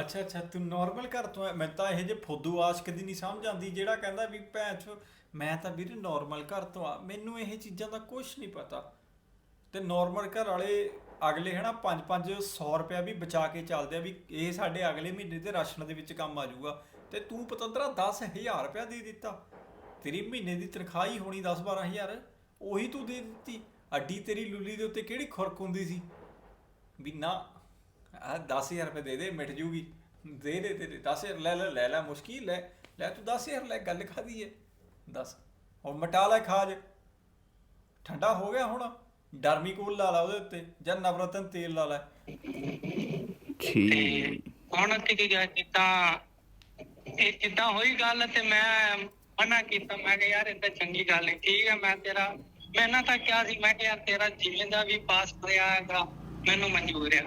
ਅੱਛਾ ਅੱਛਾ, ਤੂੰ ਨਾਰਮਲ ਘਰ ਤੋਂ ਹੈ ਮੈਂ ਤਾਂ ਇਹੋ ਜਿਹੇ ਫੋਦੂ ਆਸ਼ਕ ਦੀ ਨਹੀਂ ਸਮਝ ਆਉਂਦੀ, ਜਿਹੜਾ ਕਹਿੰਦਾ ਵੀ ਭੈਣ ਚੋ, ਮੈਂ ਤਾਂ ਵੀਰ ਨਾਰਮਲ ਘਰ ਤੋਂ ਆ। ਮੈਨੂੰ ਇਹ ਚੀਜ਼ਾਂ ਦਾ ਕੁਝ ਨਹੀਂ ਪਤਾ। ਤੇ ਨਾਰਮਲ ਘਰ ਵਾਲੇ ਅਗਲੇ ਹਨਾ 5-500 ਰੁਪਇਆ ਵੀ ਬਚਾ ਕੇ ਚੱਲਦੇ ਆ ਵੀ ਇਹ ਸਾਡੇ ਅਗਲੇ ਮਹੀਨੇ ਦੇ ਰਾਸ਼ਨ ਦੇ ਵਿੱਚ ਕੰਮ ਆ ਜਾਊਗਾ। ਤੇ ਤੂੰ ਪਤੰਦਰਾ 10000 ਰੁਪਇਆ ਦੇ ਦਿੱਤਾ। ਤੇਰੀ ਮਹੀਨੇ ਦੀ ਤਨਖਾਹ ਹੀ ਹੋਣੀ 10-12000 ਉਹੀ ਤੂੰ ਦੇ ਦਿੱਤੀ। ਅੱਡੀ ਤੇਰੀ ਲੁੱਲੀ ਦੇ ਉੱਤੇ ਕਿਹੜੀ ਖੁਰਕ ਹੁੰਦੀ ਸੀ? ਵੀ ਨਾ ਆ 10000 ਰੁਪਏ ਦੇ ਦੇ ਮਿਟ ਜੂਗੀ। ਦੇ ਦੇ ਦੇ 10000 ਲੈ ਲੈ ਲੈ ਲੈ ਮੁਸ਼ਕਿਲ ਹੈ। ਲੈ ਤੂੰ 10000 ਲੈ ਗੱਲ ਖਾਦੀ ਹੈ? ਦੱਸ। ਹੁਣ ਮਟਾ ਲੈ ਖਾਜ। ਠੰਡਾ ਹੋ ਗਿਆ ਹੁਣ। ਡਰਮੀ ਕੋਲ ਲਾ ਲਾ ਉਹਦੇ ਉੱਤੇ ਜਾਂ ਨਵਰਤਨ ਤੇਲ ਲਾ ਲੈ। ਠੀਕ। ਹੁਣ ਕਿ ਕੀ ਗਿਆ ਜਿੱਦਾਂ ਇਹ ਜਿੱਦਾਂ ਹੋਈ ਗੱਲ ਤੇ ਮੈਂ ਮਨਾ ਕੀਤਾ। ਮੈਂ ਕਿਹਾ ਯਾਰ ਇਹ ਤਾਂ ਚੰਗੀ ਗੱਲ ਨਹੀਂ ਠੀਕ ਹੈ ਮੈਂ ਤੇਰਾ ਮੈਂ ਨਾ ਤਾਂ ਕਿਹਾ ਸੀ ਮੈਂ ਕਿਹਾ ਯਾਰ ਤੇਰਾ ਜਿਵੇਂ ਦਾ ਵੀ ਪਾਸ ਹੋਇਆ ਹੈਗਾ। ਮੈਨੂੰ ਮਨਜ਼ੂਰ ਹੈ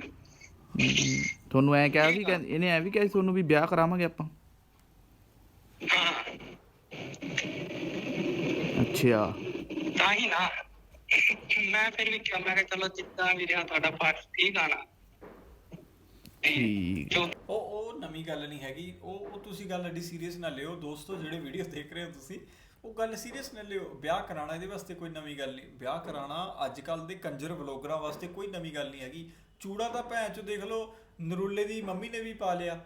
ਤੁਹਾਨੂੰ ਐ ਕਿਹਾ ਸੀ ਕਿ ਇਹਨੇ ਐ ਵੀ ਕਿਹਾ ਸੀ ਤੁਹਾਨੂੰ ਵੀ ਵਿਆਹ ਕਰਾਵਾਂਗੇ ਆਪਾਂ। ਅੱਛਾ ਤਾਂ ਹੀ ਨਾ ਮੈਂ ਫਿਰ ਵੀ ਕਿਹਾ ਮੈਂ ਕਿਹਾ ਚਲੋ ਜਿੱਦਾਂ ਵੀ ਰਿਹਾ ਤੁਹਾਡਾ ਪਾਠ ਠੀਕ ਆ ਨਾ। ਠੀਕ। ਜੋ ਉਹ ਉਹ ਨਵੀਂ ਗੱਲ ਨਹੀਂ ਹੈਗੀ। ਉਹ ਉਹ ਤੁਸੀਂ ਗੱਲ ਐਡੀ ਸੀਰੀਅਸ ਨਾ ਲਿਓ। ਦੋਸਤੋ ਜਿਹੜੇ ਵੀਡੀਓ ਦੇਖ ਰਹੇ ਹੋ ਤੁਸੀਂ ਉਹ ਗੱਲ ਸੀਰੀਅਸ ਨਾ ਲਿਓ। ਵਿਆਹ ਕਰਾਉਣਾ ਇਹਦੇ ਵਾਸਤੇ ਕੋਈ ਨਵੀਂ ਗੱਲ ਨਹੀਂ। ਵਿਆਹ ਕਰਾਉਣਾ ਅੱਜ ਕੱਲ ਦੇ ਕੰਜਰ ਵਲੋਗਰਾਂ ਵਾਸਤੇ ਕੋਈ ਨਵੀਂ ਗੱਲ ਨਹੀਂ ਹੈਗੀ। ਚੂੜਾ ਤਾਂ ਭੈਣ ਚ ਦੇਖ ਲਓ, ਨਰੂਲੇ ਦੀ ਮੰਮੀ ਨੇ ਵੀ ਪਾ ਲਿਆ।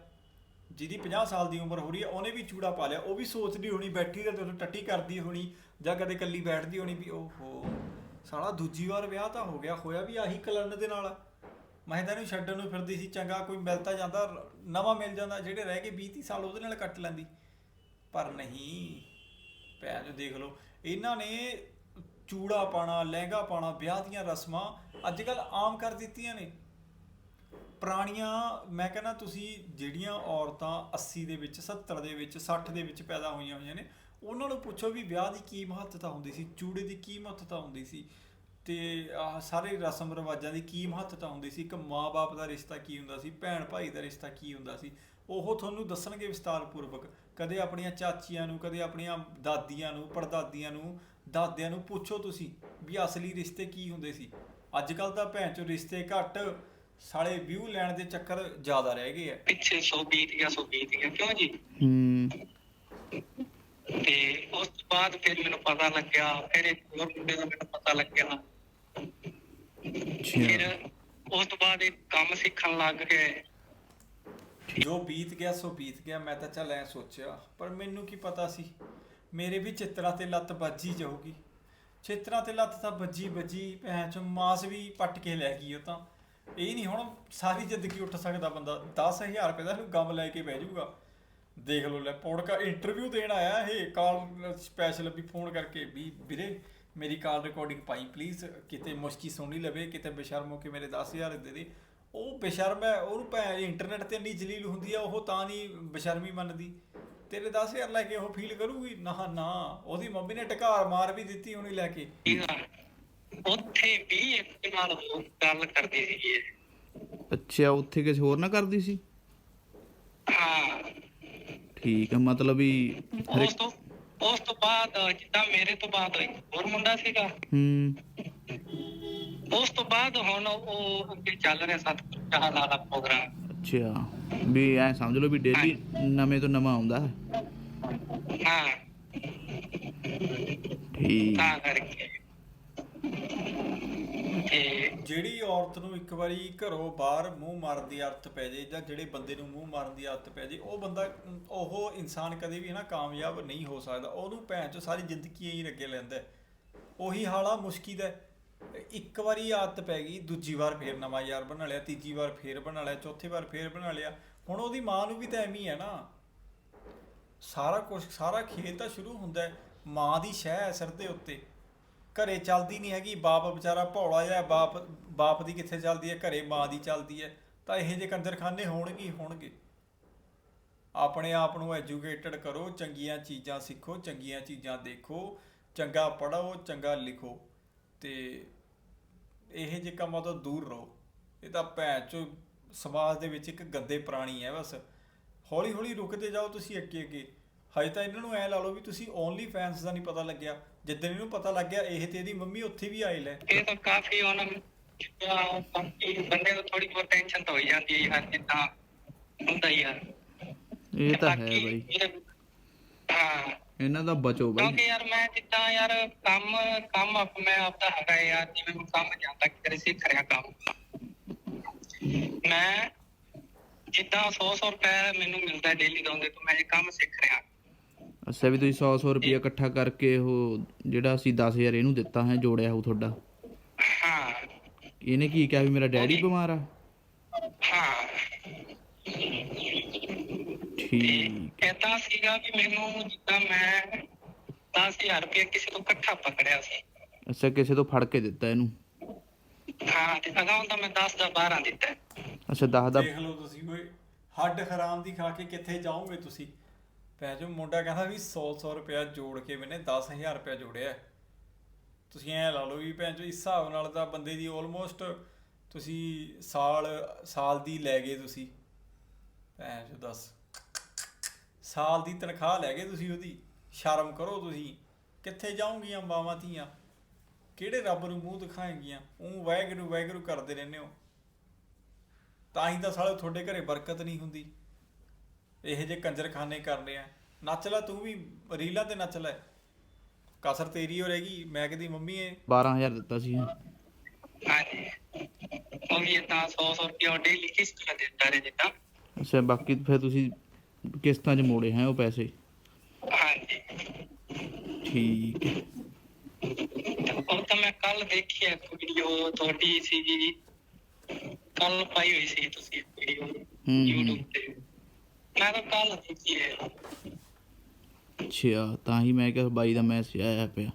ਜਿਹਦੀ 50 ਸਾਲ ਦੀ ਉਮਰ ਹੋ ਰਹੀ ਹੈ, ਉਹਨੇ ਵੀ ਚੂੜਾ ਪਾ ਲਿਆ। ਉਹ ਵੀ ਸੋਚਦੀ ਹੋਣੀ, ਬੈਠੀ ਤੇ ਉਹਨੂੰ ਟੱਟੀ ਕਰਦੀ ਹੋਣੀ, ਜਾਂ ਕਦੇ ਇਕੱਲੀ ਬੈਠਦੀ ਹੋਣੀ ਵੀ, ਓਹੋ, ਸਾਲਾ ਦੂਜੀ ਵਾਰ ਵਿਆਹ ਤਾਂ ਹੋ ਗਿਆ, ਹੋਇਆ ਵੀ ਆਹੀ ਕਲਰਨ ਦੇ ਨਾਲ। ਮੈਂ ਤਾਂ ਇਹਨੂੰ ਛੱਡਣ ਨੂੰ ਫਿਰਦੀ ਸੀ, ਚੰਗਾ ਕੋਈ ਮਿਲਦਾ ਜਾਂਦਾ, ਨਵਾਂ ਮਿਲ ਜਾਂਦਾ, ਜਿਹੜੇ ਰਹਿ ਗਏ 20 30 ਸਾਲ ਉਹਦੇ ਨਾਲ ਕੱਟ ਲੈਂਦੀ। ਪਰ ਨਹੀਂ, ਭੈਣ ਜੋ ਦੇਖ ਲਓ, ਇਹਨਾਂ ਨੇ ਚੂੜਾ ਪਾਣਾ ਲਹਿੰਗਾ ਪਾਣਾ ਵਿਆਹ ਦੀਆਂ ਰਸਮਾਂ ਅੱਜ ਕੱਲ ਆਮ ਕਰ ਦਿੱਤੀਆਂ ਨੇ। ਪੁਰਾਣੀਆਂ, ਮੈਂ ਕਹਿੰਦਾ ਤੁਸੀਂ ਜਿਹੜੀਆਂ ਔਰਤਾਂ 80 ਦੇ ਵਿੱਚ 70 ਦੇ ਵਿੱਚ 60 ਦੇ ਵਿੱਚ ਪੈਦਾ ਹੋਈਆਂ ਹੋਈਆਂ ਨੇ, ਉਹਨਾਂ ਨੂੰ ਪੁੱਛੋ ਵੀ ਵਿਆਹ ਦੀ ਕੀ ਮਹੱਤਤਾ ਹੁੰਦੀ ਸੀ, ਚੂੜੇ ਦੀ ਕੀ ਮਹੱਤਤਾ ਹੁੰਦੀ ਸੀ, ਤੇ ਆਹ ਸਾਰੇ ਰਸਮ ਰਿਵਾਜਾਂ ਦੀ ਕੀ ਮਹੱਤਤਾ ਹੁੰਦੀ ਸੀ, ਇੱਕ ਮਾਂ-ਬਾਪ ਦਾ ਰਿਸ਼ਤਾ ਕੀ ਹੁੰਦਾ ਸੀ ਭੈਣ ਭਾਈ ਦਾ ਰਿਸ਼ਤਾ ਕੀ ਹੁੰਦਾ ਸੀ, ਉਹ ਤੁਹਾਨੂੰ ਦੱਸਣਗੇ ਵਿਸਤਾਰਪੂਰਵਕ। ਕਦੇ ਆਪਣੀਆਂ ਚਾਚੀਆਂ ਨੂੰ ਕਦੇ ਆਪਣੀਆਂ ਦਾਦੀਆਂ ਨੂੰ ਪੜਦਾਦੀਆਂ ਨੂੰ ਦਾਦਿਆਂ ਨੂੰ ਪੁੱਛੋ ਤੁਸੀਂ ਵੀ ਅਸਲੀ ਰਿਸ਼ਤੇ ਕੀ ਹੁੰਦੇ ਸੀ। ਅੱਜ ਕੱਲ ਤਾਂ ਭੈਣ ਚੋ ਰਿਸ਼ਤੇ ਘੱਟ ਸਾਲੇ ਵਿਊ ਲੈਣ ਦੇ ਚੱਕਰ ਜ਼ਿਆਦਾ ਰਹਿ ਗਏ ਆ। ਪਿੱਛੇ ਸੌ ਬੀਤ ਗਿਆ ਸੌ ਬੀਤ ਗਿਆ ਕਿਉਂ ਜੀ? ਹੂੰ। ਤੇ ਉਸ ਤੋਂ ਬਾਅਦ ਫਿਰ ਮੈਨੂੰ ਪਤਾ ਲੱਗਿਆ ਫਿਰ ਇੱਕ ਹੋਰ ਮੁੰਡੇ ਦਾ ਮੈਨੂੰ ਪਤਾ ਲੱਗਿਆ। ਫਿਰ ਉਸ ਤੋਂ ਬਾਅਦ ਇਹ ਕੰਮ ਸਿੱਖਣ ਲੱਗ ਗਏ। ਜੋ ਬੀਤ ਗਿਆ ਸੋ ਬੀਤ ਗਿਆ, ਮੈਂ ਤਾਂ ਚੱਲ ਐ ਸੋਚਿਆ, ਪਰ ਮੈਨੂੰ ਕੀ ਪਤਾ ਸੀ? ਮੇਰੇ ਵੀ ਚਿੱਤਰਾਂ ਤੇ ਲੱਤ ਵੱਜੀ ਜਾਊਗੀ। ਚਿੱਤਰਾਂ ਤੇ ਲੱਤ ਤਾਂ ਵੱਜੀ ਵੱਜੀ, ਭੈਣ ਚ ਮਾਸ ਵੀ ਪੱਟ ਕੇ ਲੈ ਗਈ ਉਹ ਤਾਂ। ਇਹ ਨਹੀਂ ਹੁਣ ਸਾਰੀ ਜ਼ਿੰਦਗੀ ਉੱਠ ਸਕਦਾ ਬੰਦਾ 10000 ਰੁਪਏ ਦਾ ਇਹਨੂੰ ਗਮ ਲੈ ਕੇ ਬਹਿ ਜਾਊਗਾ। ਦੇਖ ਲਓ ਲੈ, ਪੌੜਕਾ ਇੰਟਰਵਿਊ ਦੇਣ ਆਇਆ ਇਹ, ਕਾਲ ਸਪੈਸ਼ਲ ਵੀ ਫੋਨ ਕਰਕੇ, ਵੀ ਵੀਰੇ, ਮੇਰੀ ਕਾਲ ਰਿਕਾਰਡਿੰਗ ਪਾਈ ਪਲੀਜ਼ ਕਿਤੇ ਮੁਸ਼ਕੀ ਸੁਣੀ ਲਵੇ, ਕਿਤੇ ਬੇਸ਼ਰਮ ਹੋ ਕੇ ਮੇਰੇ 10000 ਦੇ ਦੇ। ਉਹ ਬੇਸ਼ਰਮ ਹੈ ਉਹਨੂੰ ਭੈ ਇੰਟਰਨੈਟ ਤੇ ਇੰਨੀ ਜਲੀਲ ਹੁੰਦੀ ਆ ਉਹ ਤਾਂ ਨਹੀਂ ਬੇਸ਼ਰਮੀ ਮੰਨਦੀ। ਤੇਰੇ 10000 ਲੈ ਕੇ ਉਹ ਫੀਲ ਕਰੂਗੀ? ਨਾ ਨਾ ਉਹਦੀ ਮੰਮੀ ਨੇ ਟਕਾਰ ਮਾਰ ਵੀ ਦਿੱਤੀ ਉਹਨੂੰ ਲੈ ਕੇ। ਉੱਥੇ ਵੀ ਇੱਕ ਨਾਲ ਗੱਲ ਕਰਦੀ ਸੀ ਇਹ। ਅੱਛਾ ਉੱਥੇ ਕਿਸੇ ਹੋਰ ਨਾਲ ਕਰਦੀ ਸੀ? ਹਾਂ। ਠੀਕ ਆ ਮਤਲਬ ਵੀ ਉਸ ਤੋਂ ਉਸ ਤੋਂ ਬਾਅਦ ਜਿੱਦਾਂ ਮੇਰੇ ਤੋਂ ਬਾਅਦ ਇੱਕ ਹੋਰ ਮੁੰਡਾ ਸੀਗਾ। ਹੂੰ। ਉਸ ਤੋਂ ਬਾਅਦ ਹੁਣ ਉਹ ਅੱਗੇ ਚੱਲ ਰਿਹਾ ਸਤਿਗੁਰ ਚਾਹ ਲਾਲਾ ਪ੍ਰੋਗਰਾਮ ਅੱਛਾ ਵੀ ਐ ਸਮਝ ਲਓ ਵੀ ਡੇਲੀ ਨਵੇਂ ਤੋਂ ਨਵਾਂ ਆਉਂਦਾ ਹੈ। ਹਾਂ। ਠੀਕ। ਤਾਂ ਕਰਕੇ। ਤੇ ਜਿਹੜੀ ਔਰਤ ਨੂੰ ਇੱਕ ਵਾਰੀ ਘਰੋਂ ਬਾਹਰ ਮੂੰਹ ਮਾਰਨ ਦੀ ਆਦਤ ਪੈ ਜੇ ਜਾਂ ਜਿਹੜੇ ਬੰਦੇ ਨੂੰ ਮੂੰਹ ਮਾਰਨ ਦੀ ਆਦਤ ਪੈ ਜੇ ਉਹ ਬੰਦਾ ਉਹ ਇਨਸਾਨ ਕਦੇ ਵੀ ਨਾ ਕਾਮਯਾਬ ਨਹੀਂ ਹੋ ਸਕਦਾ। ਉਹਨੂੰ ਭੈਣ ਚੋ ਸਾਰੀ ਜ਼ਿੰਦਗੀ ਹੀ ਲੱਗੇ ਲੈਂਦਾ। ਉਹੀ ਹਾਲਾ ਮੁਸ਼ਕੀ ਦਾ ਹੈ। ਇੱਕ ਵਾਰੀ ਆਦਤ ਪੈ ਗਈ, ਦੂਜੀ ਵਾਰ ਫੇਰ ਨਵਾਂ ਯਾਰ ਬਣਾ ਲਿਆ, ਤੀਜੀ ਵਾਰ ਫੇਰ ਬਣਾ ਲਿਆ, ਚੌਥੀ ਵਾਰ ਫੇਰ ਬਣਾ ਲਿਆ। ਹੁਣ ਉਹਦੀ ਮਾਂ ਨੂੰ ਵੀ ਤਾਂ ਐਵੇਂ ਹੀ ਹੈ ਨਾ। ਸਾਰਾ ਕੁਝ ਸਾਰਾ ਖੇਲ ਤਾਂ ਸ਼ੁਰੂ ਹੁੰਦਾ ਹੈ, ਮਾਂ ਦੀ ਸ਼ਹਿ ਹੈ ਸਿਰ ਦੇ ਉੱਤੇ। ਘਰੇ ਚੱਲਦੀ ਨਹੀਂ ਹੈਗੀ, ਬਾਪ ਵਿਚਾਰਾ ਭੌਲਾ ਜਿਹਾ ਬਾਪ ਬਾਪ ਦੀ ਕਿੱਥੇ ਚੱਲਦੀ ਹੈ, ਘਰੇ ਮਾਂ ਦੀ ਚੱਲਦੀ ਹੈ। ਤਾਂ ਇਹੋ ਜਿਹੇ ਕੰਦਰਖਾਨੇ ਹੋਣਗੇ ਹੀ ਹੋਣਗੇ। ਆਪਣੇ ਆਪ ਨੂੰ ਐਜੂਕੇਟਡ ਕਰੋ, ਚੰਗੀਆਂ ਚੀਜ਼ਾਂ ਸਿੱਖੋ, ਚੰਗੀਆਂ ਚੀਜ਼ਾਂ ਦੇਖੋ, ਚੰਗਾ ਪੜ੍ਹੋ, ਚੰਗਾ ਲਿਖੋ। ਤੇ ਇਹ ਜਿਹੇ ਕੰਮਾਂ ਤੋਂ ਦੂਰ ਰਹੋ ਇਹ ਤਾਂ ਭੈਣ ਚੋ ਸਮਾਜ ਦੇ ਵਿੱਚ ਇੱਕ ਗੰਦੇ ਪ੍ਰਾਣੀ ਹੈ ਬਸ। ਹੌਲੀ ਹੌਲੀ ਰੁਕਦੇ ਜਾਓ ਤੁਸੀਂ ਅੱਗੇ ਅੱਗੇ ਹਜੇ ਤਾਂ ਇਹਨਾਂ ਨੂੰ ਐ ਲਾ ਲਓ ਵੀ ਤੁਸੀਂ ਓਨਲੀ ਫੈਨਸ ਦਾ ਨਹੀਂ ਪਤਾ ਲੱਗਿਆ। ਜਿੱਦਣ ਇਹਨੂੰ ਪਤਾ ਲੱਗ ਗਿਆ ਇਹ ਤੇ ਇਹਦੀ ਮੰਮੀ ਉੱਥੇ ਵੀ ਆਏ ਲੈ। ਇਹ ਤਾਂ ਕਾਫੀ ਉਹਨਾਂ ਨੂੰ ਬਾਕੀ ਬੰਦੇ ਨੂੰ ਥੋੜੀ ਬਹੁਤ ਟੈਨਸ਼ਨ ਤਾਂ ਹੋਈ ਜਾਂਦੀ ਹੈ ਯਾਰ ਜਿੱਦਾਂ ਹੁੰਦਾ ਹੀ ਯਾਰ ਇਹ ਤੇ ਹੈ ਬਾਈ। ਇਹਨਾਂ ਦਾ ਬਚੋ ਬਾਈ। ਕਿਉਂਕਿ ਯਾਰ ਮੈਂ ਜਿੱਦਾਂ ਯਾਰ ਕੰਮ ਕੰਮ ਆਪ ਮੈਂ ਆਪਦਾ ਹੈਗਾ ਯਾਰ ਜਿਵੇਂ ਮੈਂ ਕੰਮ ਜਾਂਦਾ ਕਿਤੇ ਸਿੱਖ ਰਿਹਾ ਕੰਮ। ਮੈਂ ਜਿੱਦਾਂ 100 100 ਰੁਪਏ ਮੈਨੂੰ ਮਿਲਦਾ ਡੇਲੀ ਦਾ ਉਹਦੇ ਤੋਂ ਮੈਂ ਇਹ ਕੰਮ ਸਿੱਖ ਰਿਹਾ। ਅੱਛਾ ਵੀ ਤੁਸੀਂ 100 100 ਰੁਪਏ ਇਕੱਠਾ ਕਰਕੇ ਉਹ ਜਿਹੜਾ ਅਸੀਂ 10000 ਇਹਨੂੰ ਦਿੱਤਾ ਹੈ ਜੋੜਿਆ ਉਹ ਤੁਹਾਡਾ। ਹਾਂ। ਇਹਨੇ ਕੀ ਕਿਹਾ ਵੀ ਮੇਰਾ ਡੈਡੀ ਬਿਮਾਰ ਆ? ਹਾਂ। ਠੀਕ। ਕਹਿੰਦਾ ਸੀਗਾ ਵੀ ਮੈਨੂੰ ਜਿੱਦਾਂ ਮੈਂ 10000 ਰੁਪਏ ਕਿਸੇ ਤੋਂ ਇਕੱਠਾ ਪਕੜਿਆ ਸੀ। ਅੱਛਾ ਕਿਸੇ ਤੋਂ ਫੜ ਕੇ ਦਿੱਤਾ ਇਹਨੂੰ? ਹਾਂ ਤੇ ਅਗਾਉਂ ਤਾਂ ਮੈਂ 10 ਦਾ 12 ਦਿੱਤਾ। ਅੱਛਾ 10 ਦਾ ਦੇਖ ਲਓ ਤੁਸੀਂ ਓਏ ਹੱਡ ਹਰਾਮ ਦੀ ਖਾ ਕੇ ਕਿੱਥੇ ਜਾਓਗੇ ਤੁਸੀਂ? ਪੈ ਜੋ ਮੁੰਡਾ ਕਹਿੰਦਾ ਵੀ 100 100 ਰੁਪਇਆ ਜੋੜ ਕੇ ਮੈਨੇ 10000 ਰੁਪਇਆ ਜੋੜਿਆ। ਤੁਸੀਂ ਐ ਲਾ ਲਓ ਵੀ ਭੈਣ ਚੋ ਇਸ ਹਿਸਾਬ ਨਾਲ ਤਾਂ ਬੰਦੇ ਦੀ ਆਲਮੋਸਟ ਤੁਸੀਂ ਸਾਲ ਸਾਲ ਦੀ ਲੈ ਗਏ ਤੁਸੀਂ। ਭੈਣ ਚੋ ਦੱਸ। ਸਾਲ ਦੀ ਤਨਖਾਹ ਲੈ ਗਏ ਤੁਸੀਂ ਉਹਦੀ ਸ਼ਰਮ ਕਰੋ ਤੁਸੀਂ। ਕਿੱਥੇ ਜਾਓਗੀਆਂ ਮਾਵਾਂ ਧੀਆਂ? ਕਿਹੜੇ ਰੱਬ ਨੂੰ ਮੂੰਹ ਦਿਖਾਏਗੀਆਂ? ਉਹ ਵਾਹਿਗੁਰੂ ਵਾਹਿਗੁਰੂ ਕਰਦੇ ਰਹਿੰਦੇ ਹੋ। ਤਾਂ ਹੀ ਤਾਂ ਸਾਲੇ ਤੁਹਾਡੇ ਘਰੇ ਬਰਕਤ ਨਹੀਂ ਹੁੰਦੀ। ਇਹੋ ਜਿਹੇ ਕੰਜਰਖਾਨੇ ਕਰਨੇ ਆ। ਨੱਚ ਲੈ ਤੂੰ ਵੀ ਰੀਲਾਂ ਤੇ ਨੱਚ ਲੈ। ਕਸਰ ਤੇਰੀ ਹੋ ਰਹੇਗੀ ਮੈਂ ਕਹਦੀ ਮੰਮੀ ਏ 12000 ਦਿੱਤਾ ਸੀ ਵੀ ਇਦਾਂ 100 100 ਰੁਪਏ ਡੇਲੀ ਕਿਸ਼ਤ ਤੇ ਦਿੰਦਾ ਰਹੇ ਜਿੱਦਾਂ। ਅੱਛਾ ਬਾਕੀ ਫਿਰ ਤੁਸੀਂ ਕਿਸ਼ਤਾਂ 'ਚ ਮੋੜੇ ਹੈ ਉਹ ਪੈਸੇ? ਹਾਂਜੀ। ਠੀਕ ਹੈ। ਉਹ ਤਾਂ ਮੈਂ ਕੱਲ ਦੇਖੀ ਹੈ ਵੀਡੀਓ ਤੁਹਾਡੀ ਸੀਗੀ ਕੱਲ ਪਾਈ ਹੋਈ ਸੀ ਤੁਸੀਂ ਵੀਡੀਓ ਹੂੰ। YouTube ਤੇ। ਮੈਂ ਤਾਂ ਕੱਲ ਦੇਖੀ ਹੈ ਅੱਛਾ ਤਾਂ ਹੀ ਮੈਂ ਕਿਹਾ ਬਾਈ ਦਾ ਮੈਸੇਜ ਆਇਆ ਪਿਆ।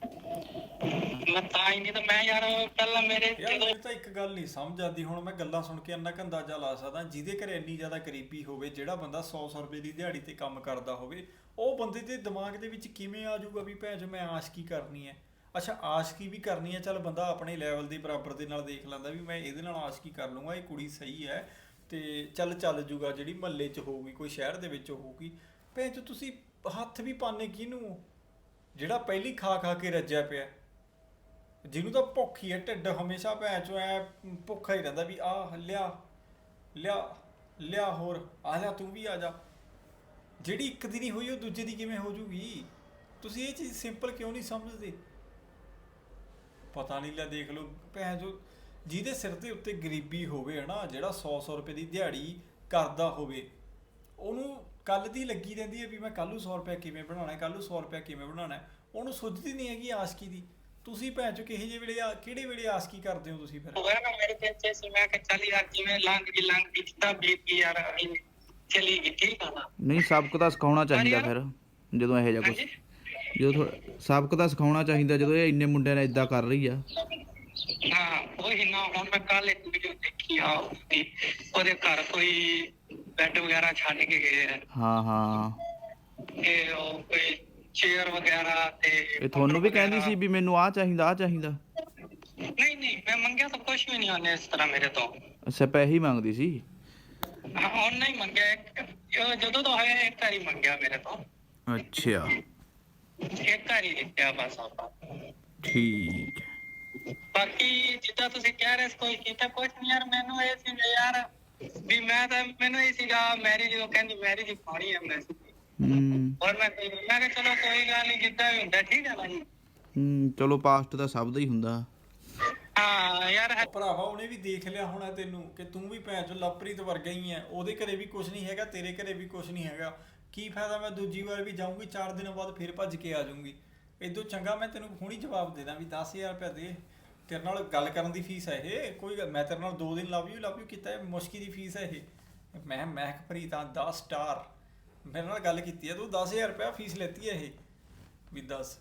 ਮੈਂ ਤਾਂ ਹੀ ਨਹੀਂ ਤਾਂ ਮੈਂ ਯਾਰ ਪਹਿਲਾਂ ਮੇਰੇ ਯਾਰ ਜਦੋਂ ਮੈਨੂੰ ਤਾਂ ਇੱਕ ਗੱਲ ਨਹੀਂ ਸਮਝ ਆਉਂਦੀ ਹੁਣ ਮੈਂ ਗੱਲਾਂ ਸੁਣ ਕੇ ਇੰਨਾ ਕੁ ਅੰਦਾਜ਼ਾ ਲਾ ਸਕਦਾ ਜਿਹਦੇ ਘਰੇ ਇੰਨੀ ਜ਼ਿਆਦਾ ਗਰੀਬੀ ਹੋਵੇ ਜਿਹੜਾ ਬੰਦਾ 100-100 ਰੁਪਏ ਦੀ ਦਿਹਾੜੀ ਤੇ ਕੰਮ ਕਰਦਾ ਹੋਵੇ ਉਹ ਬੰਦੇ ਦੇ ਦਿਮਾਗ ਦੇ ਵਿੱਚ ਕਿਵੇਂ ਆ ਜਾਊਗਾ ਵੀ ਭੈਣ ਜੋ ਮੈਂ ਆਸ਼ਕੀ ਕਰਨੀ ਹੈ? ਅੱਛਾ ਆਸ਼ਕੀ ਵੀ ਕਰਨੀ ਹੈ? ਚੱਲ ਬੰਦਾ ਆਪਣੇ ਲੈਵਲ ਦੇ ਬਰਾਬਰ ਦੇ ਨਾਲ ਦੇਖ ਲੈਂਦਾ ਵੀ ਮੈਂ ਇਹਦੇ ਨਾਲ ਆਸ਼ਕੀ ਕਰ ਲੂੰਗਾ ਇਹ ਕੁੜੀ ਸਹੀ ਹੈ ਤੇ ਚੱਲ ਚੱਲ ਜੂਗਾ ਜਿਹੜੀ ਮਹੱਲੇ 'ਚ ਹੋਊਗੀ ਕੋਈ ਸ਼ਹਿਰ ਦੇ ਵਿੱਚ ਹੋਊਗੀ। ਭੈਣ ਚੋ ਤੁਸੀਂ ਹੱਥ ਵੀ ਪਾਣੇ ਕਿਹਨੂੰ? ਜਿਹੜਾ ਪਹਿਲੀ ਖਾ ਖਾ ਕੇ ਰੱਜਿਆ ਪਿਆ। ਜਿਹਨੂੰ ਤਾਂ ਭੁੱਖ ਹੀ ਹੈ ਢਿੱਡ ਹਮੇਸ਼ਾ ਭੈਣ ਚੋਂ ਐ ਭੁੱਖਾ ਹੀ ਰਹਿੰਦਾ ਵੀ ਆ ਲਿਆ ਲਿਆ ਲਿਆ ਹੋਰ ਆ ਜਾ ਤੂੰ ਵੀ ਆ ਜਾ। ਜਿਹੜੀ ਇੱਕ ਦੀ ਨਹੀਂ ਹੋਈ, ਉਹ ਦੂਜੇ ਦੀ ਕਿਵੇਂ ਹੋ ਜੂਗੀ ਤੁਸੀਂ ਇਹ ਚੀਜ਼ ਸਿੰਪਲ ਕਿਉਂ ਨਹੀਂ ਸਮਝਦੇ? ਪਤਾ ਨਹੀਂ ਲੈ, ਦੇਖ ਲਓ, ਭੈਣ ਜੋ ਜਿਹਦੇ ਸਿਰ ਦੇ ਉੱਤੇ ਗਰੀਬੀ ਹੋਵੇ ਹਨਾ, ਜਿਹੜਾ 100 100 ਰੁਪਏ ਦੀ ਦਿਹਾੜੀ ਕਰਦਾ ਹੋਵੇ, ਉਹਨੂੰ ਕੱਲ ਦੀ ਲੱਗੀ ਰਹਿੰਦੀ ਹੈ ਵੀ ਮੈਂ ਕੱਲ ਨੂੰ 100 ਰੁਪਏ ਕਿਵੇਂ ਬਣਾਉਣਾ ਹੈ ਕੱਲ ਨੂੰ 100 ਰੁਪਏ ਕਿਵੇਂ ਬਣਾਉਣਾ ਹੈ, ਉਹਨੂੰ ਸੁੱਝਦੀ ਨਹੀਂ ਹੈਗੀ ਆਸ਼ਕੀ ਦੀ। ਤੁਸੀਂ ਭੈਣ ਚੋ ਕਿਹੇ ਜਿਹੇ ਵੇਲੇ ਆ- ਕਿਹੜੇ ਵੇਲੇ ਆਸ਼ਕੀ ਕਰਦੇ ਹੋ ਤੁਸੀਂ ਫਿਰ? ਨਾ ਮੇਰੇ ਪਿੱਛੇ ਸੀ ਮੈਂ ਕਿ ਚੱਲ ਯਾਰ ਜਿਵੇਂ ਲੰਘ ਗਈ ਲੰਘ ਗਈ ਜਿੱਦਾਂ ਬੀਤ ਗਈ ਯਾਰ ਅਸੀਂ ਚਲੀ ਗਈ ਠੀਕ ਆ ਨਾ? ਨਹੀਂ ਸਬਕ ਤਾਂ ਸਿਖਾਉਣਾ ਚਾਹੀਦਾ ਫਿਰ ਜਦੋਂ ਇਹੋ ਜਿਹਾ ਕੁਝ ਹਾਂਜੀ? ਜਦੋਂ ਥੋੜ੍ਹਾ- ਸਬਕ ਤਾਂ ਸਿਖਾਉਣਾ ਚਾਹੀਦਾ ਜਦੋਂ ਇਹ ਇੰਨੇ ਮੁੰਡਿਆਂ ਨੇ ਇਦਾਂ ਕਰ ਰਹੀ ਆ। ਹਾਂ ਉਹੀ ਨਾ ਹੁਣ ਮੈਂ ਕੱਲ ਇੱਕ ਵੀਡੀਓ ਦੇਖੀ ਆ ਉਹਦੀ ਉਹਦੇ ਘਰ ਕੋਈ ਬੈੱਡ ਵਗੈਰਾ ਛੱਡ ਕੇ ਗਏ ਆ। ਹਾਂ ਹਾਂ। ਤੇ ਉਹ ਕੋਈ ਚੇਅਰ ਵਗੈਰਾ ਤੇ ਇਹ ਤੁਹਾਨੂੰ ਵੀ ਕਹਿੰਦੀ ਸੀ ਵੀ ਮੈਨੂੰ ਆਹ ਚਾਹੀਦਾ ਆਹ ਚਾਹੀਦਾ? ਨਹੀਂ ਨਹੀਂ ਮੈਂ ਮੰਗਿਆ ਤਾਂ ਕੁਝ ਵੀ ਨਹੀਂ ਉਹਨੇ ਇਸ ਤਰ੍ਹਾਂ ਮੇਰੇ ਤੋਂ। ਅੱਛਾ ਪੈਸੇ ਹੀ ਮੰਗਦੀ ਸੀ? ਹਾਂ ਨਹੀਂ ਮੰਗਿਆ ਇੱਕ- ਉਹ ਜਦੋਂ ਤੋਂ ਹੋਇਆ ਇੱਕ ਵਾਰੀ ਮੰਗਿਆ ਮੇਰੇ ਤੋਂ। ਅੱਛਾ। ਇੱਕ ਵਾਰੀ ਦਿੱਤਾ ਬਸ ਆਪਾਂ। ਠੀਕ ਹੈ। ਬਾਕੀ ਜਿੱਦਾਂ ਤੁਸੀਂ ਕਹਿ ਰਹੇ ਸੀ ਕੋਈ ਕੀਤਾ ਕੁਝ ਨਹੀਂ ਯਾਰ ਮੈਨੂੰ ਇਹ ਸੀ ਵੀ ਯਾਰ ਵੀ ਮੈਂ ਤਾਂ ਮੈਨੂੰ ਇਹ ਸੀਗਾ ਮੈਰਿਜ ਉਹ ਕਹਿੰਦੀ ਮੈਰਿਜ ਪਾਉਣੀ ਹੈ ਮੈਂ ਹੂੰ। ਔਰ ਮੈਂ ਮੈਂ ਕਿਹਾ ਚਲੋ ਕੋਈ ਗੱਲ ਨਹੀਂ ਜਿੱਦਾਂ ਵੀ ਹੁੰਦਾ ਠੀਕ ਹੈ ਨਾ ਜੀ ਹੂੰ ਚਲੋ ਪਾਸਟ ਤਾਂ ਸਭ ਦਾ ਹੀ ਹੁੰਦਾ। ਹਾਂ ਯਾਰ ਭਰਾਵਾ ਉਹਨੇ ਵੀ ਦੇਖ ਲਿਆ ਹੋਣਾ ਤੈਨੂੰ ਕਿ ਤੂੰ ਵੀ ਭੈਣ ਚੋ ਲਵਪ੍ਰੀਤ ਵਰਗਾ ਹੀ ਹੈ ਉਹਦੇ ਘਰੇ ਵੀ ਕੁਝ ਨਹੀਂ ਹੈਗਾ ਤੇਰੇ ਘਰੇ ਵੀ ਕੁਝ ਨਹੀਂ ਹੈਗਾ। ਕੀ ਫਾਇਦਾ ਮੈਂ ਦੂਜੀ ਵਾਰ ਵੀ ਜਾਊਂਗੀ 4 ਦਿਨਾਂ ਬਾਅਦ ਫਿਰ ਭੱਜ ਕੇ ਆ ਜਾਊਂਗੀ। ਇਦੋਂ ਚੰਗਾ ਮੈਂ ਤੈਨੂੰ ਹੁਣੀ ਜਵਾਬ ਦੇ ਦਾਂ ਵੀ 10000 ਰੁਪਏ ਦੇ। ਤੇਰੇ ਨਾਲ ਗੱਲ ਕਰਨ ਦੀ ਫੀਸ ਹੈ ਇਹ ਕੋਈ ਗੱਲ- ਮੈਂ ਤੇਰੇ ਨਾਲ 2 ਦਿਨ ਲਵ ਯੂ ਲਵ ਯੂ ਕੀਤਾ ਹੈ ਮੁਸ਼ਕੀ ਦੀ ਫੀਸ ਹੈ ਇਹ। ਮੈਂ ਮਹਿਕਪ੍ਰੀਤ ਹਾਂ 10 ਸਟਾਰ। ਮੇਰੇ ਨਾਲ ਗੱਲ ਕੀਤੀ ਹੈ ਤੂੰ 10000 ਰੁਪਏ ਫੀਸ ਲੈਤੀ ਹੈ ਇਹ ਵੀ ਦੱਸ।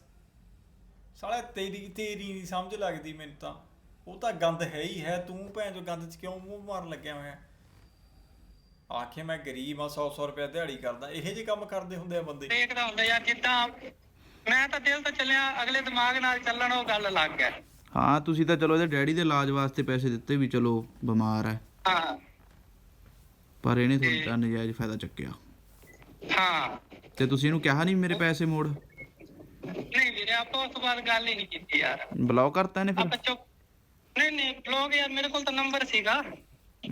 ਸਾਲਾ ਤੇਰੀ ਤੇਰੀ ਨਹੀਂ ਸਮਝ ਲੱਗਦੀ ਮੈਨੂੰ ਤਾਂ। ਉਹ ਤਾਂ ਗੰਦ ਹੈ ਹੀ ਹੈ ਤੂੰ ਭੈਣ ਜੋ ਗੰਦ 'ਚ ਕਿਉਂ ਮੂੰਹ ਮਾਰਨ ਲੱਗਿਆ ਹੋਇਆ? ਆਖੇ ਮੈਂ ਗਰੀਬ ਆ 100 100 ਰੁਪਏ ਦਿਹਾੜੀ ਕਰਦਾ। ਇਹੋ ਜਿਹੇ ਕੰਮ ਕਰਦੇ ਹੁੰਦੇ ਆ ਬੰਦੇ। ਦੇਖਦਾ ਹੁੰਦਾ ਯਾਰ ਜਿੱਦਾਂ ਮੈਂ ਤਾਂ ਦਿਲ ਤੋਂ ਚੱਲਿਆ ਅਗਲੇ ਦਿਮਾਗ ਨਾਲ ਚੱਲਣ ਉਹ ਗੱਲ ਲੱਗ ਗਿਆ ਹਾਂ ਤੁਸੀਂ ਤਾਂ ਚਲੋ ਇਹਦੇ ਡੈਡੀ ਦੇ ਇਲਾਜ ਵਾਸਤੇ ਪੈਸੇ ਦਿੱਤੇ ਵੀ ਚਲੋ ਬਿਮਾਰ ਹੈ। ਹਾਂ। ਪਰ ਇਹਨੇ ਤੁਹਾਡਾ ਨਜਾਇਜ਼ ਫਾਇਦਾ ਚੱਕਿਆ। ਹਾਂ। ਤੇ ਤੁਸੀਂ ਇਹਨੂੰ ਕਿਹਾ ਨਹੀਂ ਮੇਰੇ ਪੈਸੇ ਮੋੜ? ਨਹੀਂ ਵੀਰੇ ਆਪਾਂ ਉਸ ਤੋਂ ਬਾਅਦ ਗੱਲ ਹੀ ਨਹੀਂ ਕੀਤੀ ਯਾਰ। ਬਲੌਕ ਕਰਤਾ ਇਹਨੇ ਆਪਾਂ ਚੁੱਪ ਨਹੀਂ ਨਹੀਂ ਬਲੌਗ ਯਾਰ ਮੇਰੇ ਕੋਲ ਤਾਂ ਨੰਬਰ ਸੀਗਾ।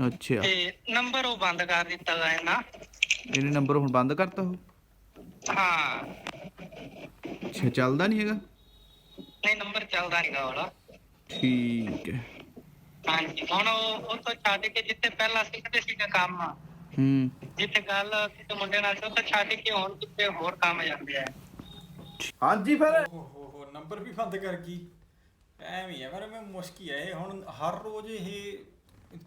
ਅੱਛਾ। ਤੇ ਨੰਬਰ ਉਹ ਬੰਦ ਕਰ ਦਿੱਤਾ ਗਾ ਇਹਨਾਂ। ਇਹਨੇ ਨੰਬਰ ਹੁਣ ਬੰਦ ਕਰਤਾ ਉਹ? ਹਾਂ। ਅੱਛਾ ਚੱਲਦਾ ਨਹੀਂ ਹੈਗਾ? ਨਹੀਂ ਨੰਬਰ ਚੱਲਦਾ ਨਹੀਂਗਾ ਵਾਲਾ ਠੀਕ ਹੈ। ਹਾਂਜੀ ਹੁਣ ਉਹ ਉਹ ਤੋਂ ਛੱਡ ਕੇ ਜਿੱਥੇ ਪਹਿਲਾਂ ਸਿੱਖਦੇ ਸੀਗਾ ਕੰਮ। ਹੂੰ। ਜਿੱਥੇ ਗੱਲ ਕਿਸੇ ਮੁੰਡੇ ਨਾਲ ਤੋਂ ਛੱਡ ਕੇ ਹੁਣ ਕਿਤੇ ਹੋਰ ਕੰਮ ਜਾਂਦੇ ਆ। ਹਾਂਜੀ ਫਿਰ। ਓ ਹੋ ਹੋ ਨੰਬਰ ਵੀ ਬੰਦ ਕਰ ਗਈ ਐਵੇਂ ਹੀ ਹੈ ਪਰ ਮੈਂ ਮੁਸ਼ਕੀ ਹੈ ਇਹ। ਹੁਣ ਹਰ ਰੋਜ਼ ਇਹ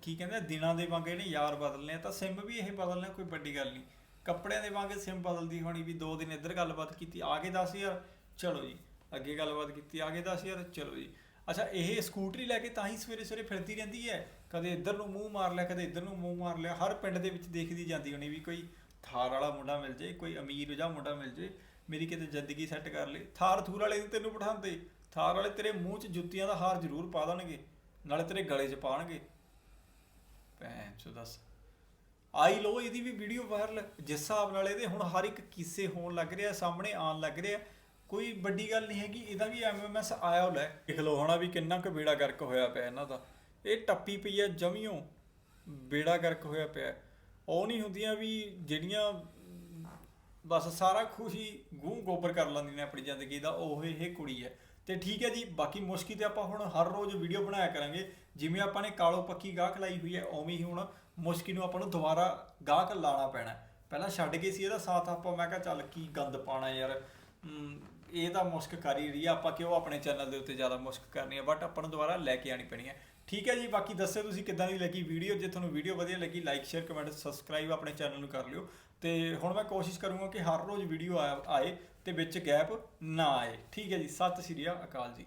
ਕੀ ਕਹਿੰਦੇ ਆ, ਦਿਨਾਂ ਦੇ ਵਾਂਗੇ ਨੇ ਯਾਰ ਬਦਲਨੇ ਆ। ਤਾਂ ਸਿਮ ਵੀ ਇਹ ਬਦਲਣਾ ਕੋਈ ਵੱਡੀ ਗੱਲ ਨਹੀਂ। ਕੱਪੜਿਆਂ ਦੇ ਵਾਂਗੇ ਸਿਮ ਬਦਲਦੀ ਹੋਣੀ ਵੀ ਦੋ ਦਿਨ ਇੱਧਰ ਗੱਲਬਾਤ ਕੀਤੀ ਆਗੇ 10000 ਚਲੋ ਜੀ। ਅੱਗੇ ਗੱਲਬਾਤ ਕੀਤੀ ਆਗੇ 10000 ਚਲੋ ਜੀ। ਅੱਛਾ ਇਹ ਸਕੂਟਰੀ ਲੈ ਕੇ ਤਾਂ ਹੀ ਸਵੇਰੇ ਸਵੇਰੇ ਫਿਰਦੀ ਰਹਿੰਦੀ ਹੈ? ਕਦੇ ਇੱਧਰ ਨੂੰ ਮੂੰਹ ਮਾਰ ਲਿਆ, ਕਦੇ ਇੱਧਰ ਨੂੰ ਮੂੰਹ ਮਾਰ ਲਿਆ, ਹਰ ਪਿੰਡ ਦੇ ਵਿੱਚ ਦੇਖਦੀ ਜਾਂਦੀ ਹੋਣੀ ਵੀ ਕੋਈ ਥਾਰ ਵਾਲਾ ਮੁੰਡਾ ਮਿਲ ਜੇ, ਕੋਈ ਅਮੀਰ ਜਿਹਾ ਮੁੰਡਾ ਮਿਲ ਜੇ, ਮੇਰੀ ਕਿਤੇ ਜ਼ਿੰਦਗੀ ਸੈੱਟ ਕਰ ਲੇ। ਥਾਰ ਥੂਰ ਵਾਲੇ ਨੀ ਤੈਨੂੰ ਬਿਠਾਉਂਦੇ, ਥਾਰ ਵਾਲੇ ਤੇਰੇ ਮੂੰਹ 'ਚ ਜੁੱਤੀਆਂ ਦਾ ਹਾਰ ਜ਼ਰੂਰ ਪਾ ਦੇਣਗੇ, ਨਾਲੇ ਤੇਰੇ ਗਲੇ 'ਚ ਪਾਣਗੇ। ਭੈਣ ਚੋ ਦੱਸ। ਆਈ ਲੋ ਇਹਦੀ ਵੀ ਵੀਡੀਓ ਵਾਇਰਲ, ਜਿਸ ਹਿਸਾਬ ਨਾਲ ਇਹਦੇ ਹੁਣ ਹਰ ਇੱਕ ਕਿੱਸੇ ਹੋਣ ਲੱਗ ਰਿਹਾ, ਸਾਹਮਣੇ ਆਉਣ ਲੱਗ ਰਿਹਾ। ਕੋਈ ਵੱਡੀ ਗੱਲ ਨਹੀਂ ਹੈਗੀ, ਇਹਦਾ ਵੀ ਐਮਐਮਐਸ ਆਇਆ ਹੋਇਆ ਹੈ। ਦੇਖ ਲਓ ਹਣਾ ਵੀ ਕਿੰਨਾ ਕੁ ਬੇੜਾ ਗਰਕ ਹੋਇਆ ਪਿਆ ਇਹਨਾਂ ਦਾ। ਇਹ ਟੱਪੀ ਪਈ ਹੈ ਜਮੀਓ। ਬੇੜਾ ਗਰਕ ਹੋਇਆ ਪਿਆ। ਉਹ ਨਹੀਂ ਹੁੰਦੀਆਂ ਵੀ ਜਿਹੜੀਆਂ ਬਸ ਸਾਰਾ ਖੁਸ਼ੀ ਗੂੰ ਗੋਬਰ ਕਰ ਲੈਂਦੀ ਨੇ ਆਪਣੀ ਜ਼ਿੰਦਗੀ ਦਾ, ਉਹ ਇਹ ਕੁੜੀ ਹੈ। ਤੇ ਠੀਕ ਹੈ ਜੀ, ਬਾਕੀ ਮੁਸ਼ਕੀ ਤੇ ਆਪਾਂ ਹੁਣ ਹਰ ਰੋਜ਼ ਵੀਡੀਓ ਬਣਾਇਆ ਕਰਾਂਗੇ। ਜਿਵੇਂ ਆਪਾਂ ਨੇ ਕਾਲੋ ਪੱਕੀ ਗਾਹਕ ਲਾਈ ਹੋਈ ਹੈ, ਉਵੇਂ ਹੀ ਹੁਣ ਮੁਸ਼ਕੀ ਨੂੰ ਆਪਾਂ ਨੂੰ ਦੁਬਾਰਾ ਗਾਹਕ ਲਾਣਾ ਪੈਣਾ ਪਹਿਲਾਂ ਛੱਡ ਗਏ ਸੀ ਇਹਦਾ ਸਾਥ ਆਪਾਂ, ਮੈਂ ਕਿਹਾ ਚੱਲ ਕੀ ਗੰਦ ਪਾਣਾ ਯਾਰ। ਇਹ ਤਾਂ ਮੁਸ਼ਕ ਕਰ ਹੀ ਰਹੀ ਆ। ਆਪਾਂ ਕਿਉਂ ਆਪਣੇ ਚੈਨਲ ਦੇ ਉੱਤੇ ਜ਼ਿਆਦਾ ਮੁਸ਼ਕ ਕਰਨੀ ਹੈ? ਬਟ ਆਪਾਂ ਨੂੰ ਦੁਬਾਰਾ ਲੈ ਕੇ ਆਣੀ ਪੈਣੀ ਹੈ। ਠੀਕ ਹੈ ਜੀ, ਬਾਕੀ ਦੱਸਿਓ ਤੁਸੀਂ ਕਿੱਦਾਂ ਦੀ ਲੱਗੀ ਵੀਡੀਓ ਜੇ ਤੁਹਾਨੂੰ ਵੀਡੀਓ ਵਧੀਆ ਲੱਗੀ ਲਾਈਕ ਸ਼ੇਅਰ ਕਮੈਂਟ ਸਬਸਕ੍ਰਾਈਬ ਆਪਣੇ ਚੈਨਲ ਨੂੰ ਕਰ ਲਿਓ। ਤੇ ਹੁਣ ਮੈਂ ਕੋਸ਼ਿਸ਼ ਕਰੂੰਗਾ ਕਿ ਹਰ ਰੋਜ਼ ਵੀਡੀਓ ਆਏ ਤੇ ਵਿੱਚ ਗੈਪ ਨਾ ਆਏ। ਠੀਕ ਹੈ ਜੀ, ਸਤਿ ਸ਼੍ਰੀ ਅਕਾਲ ਜੀ।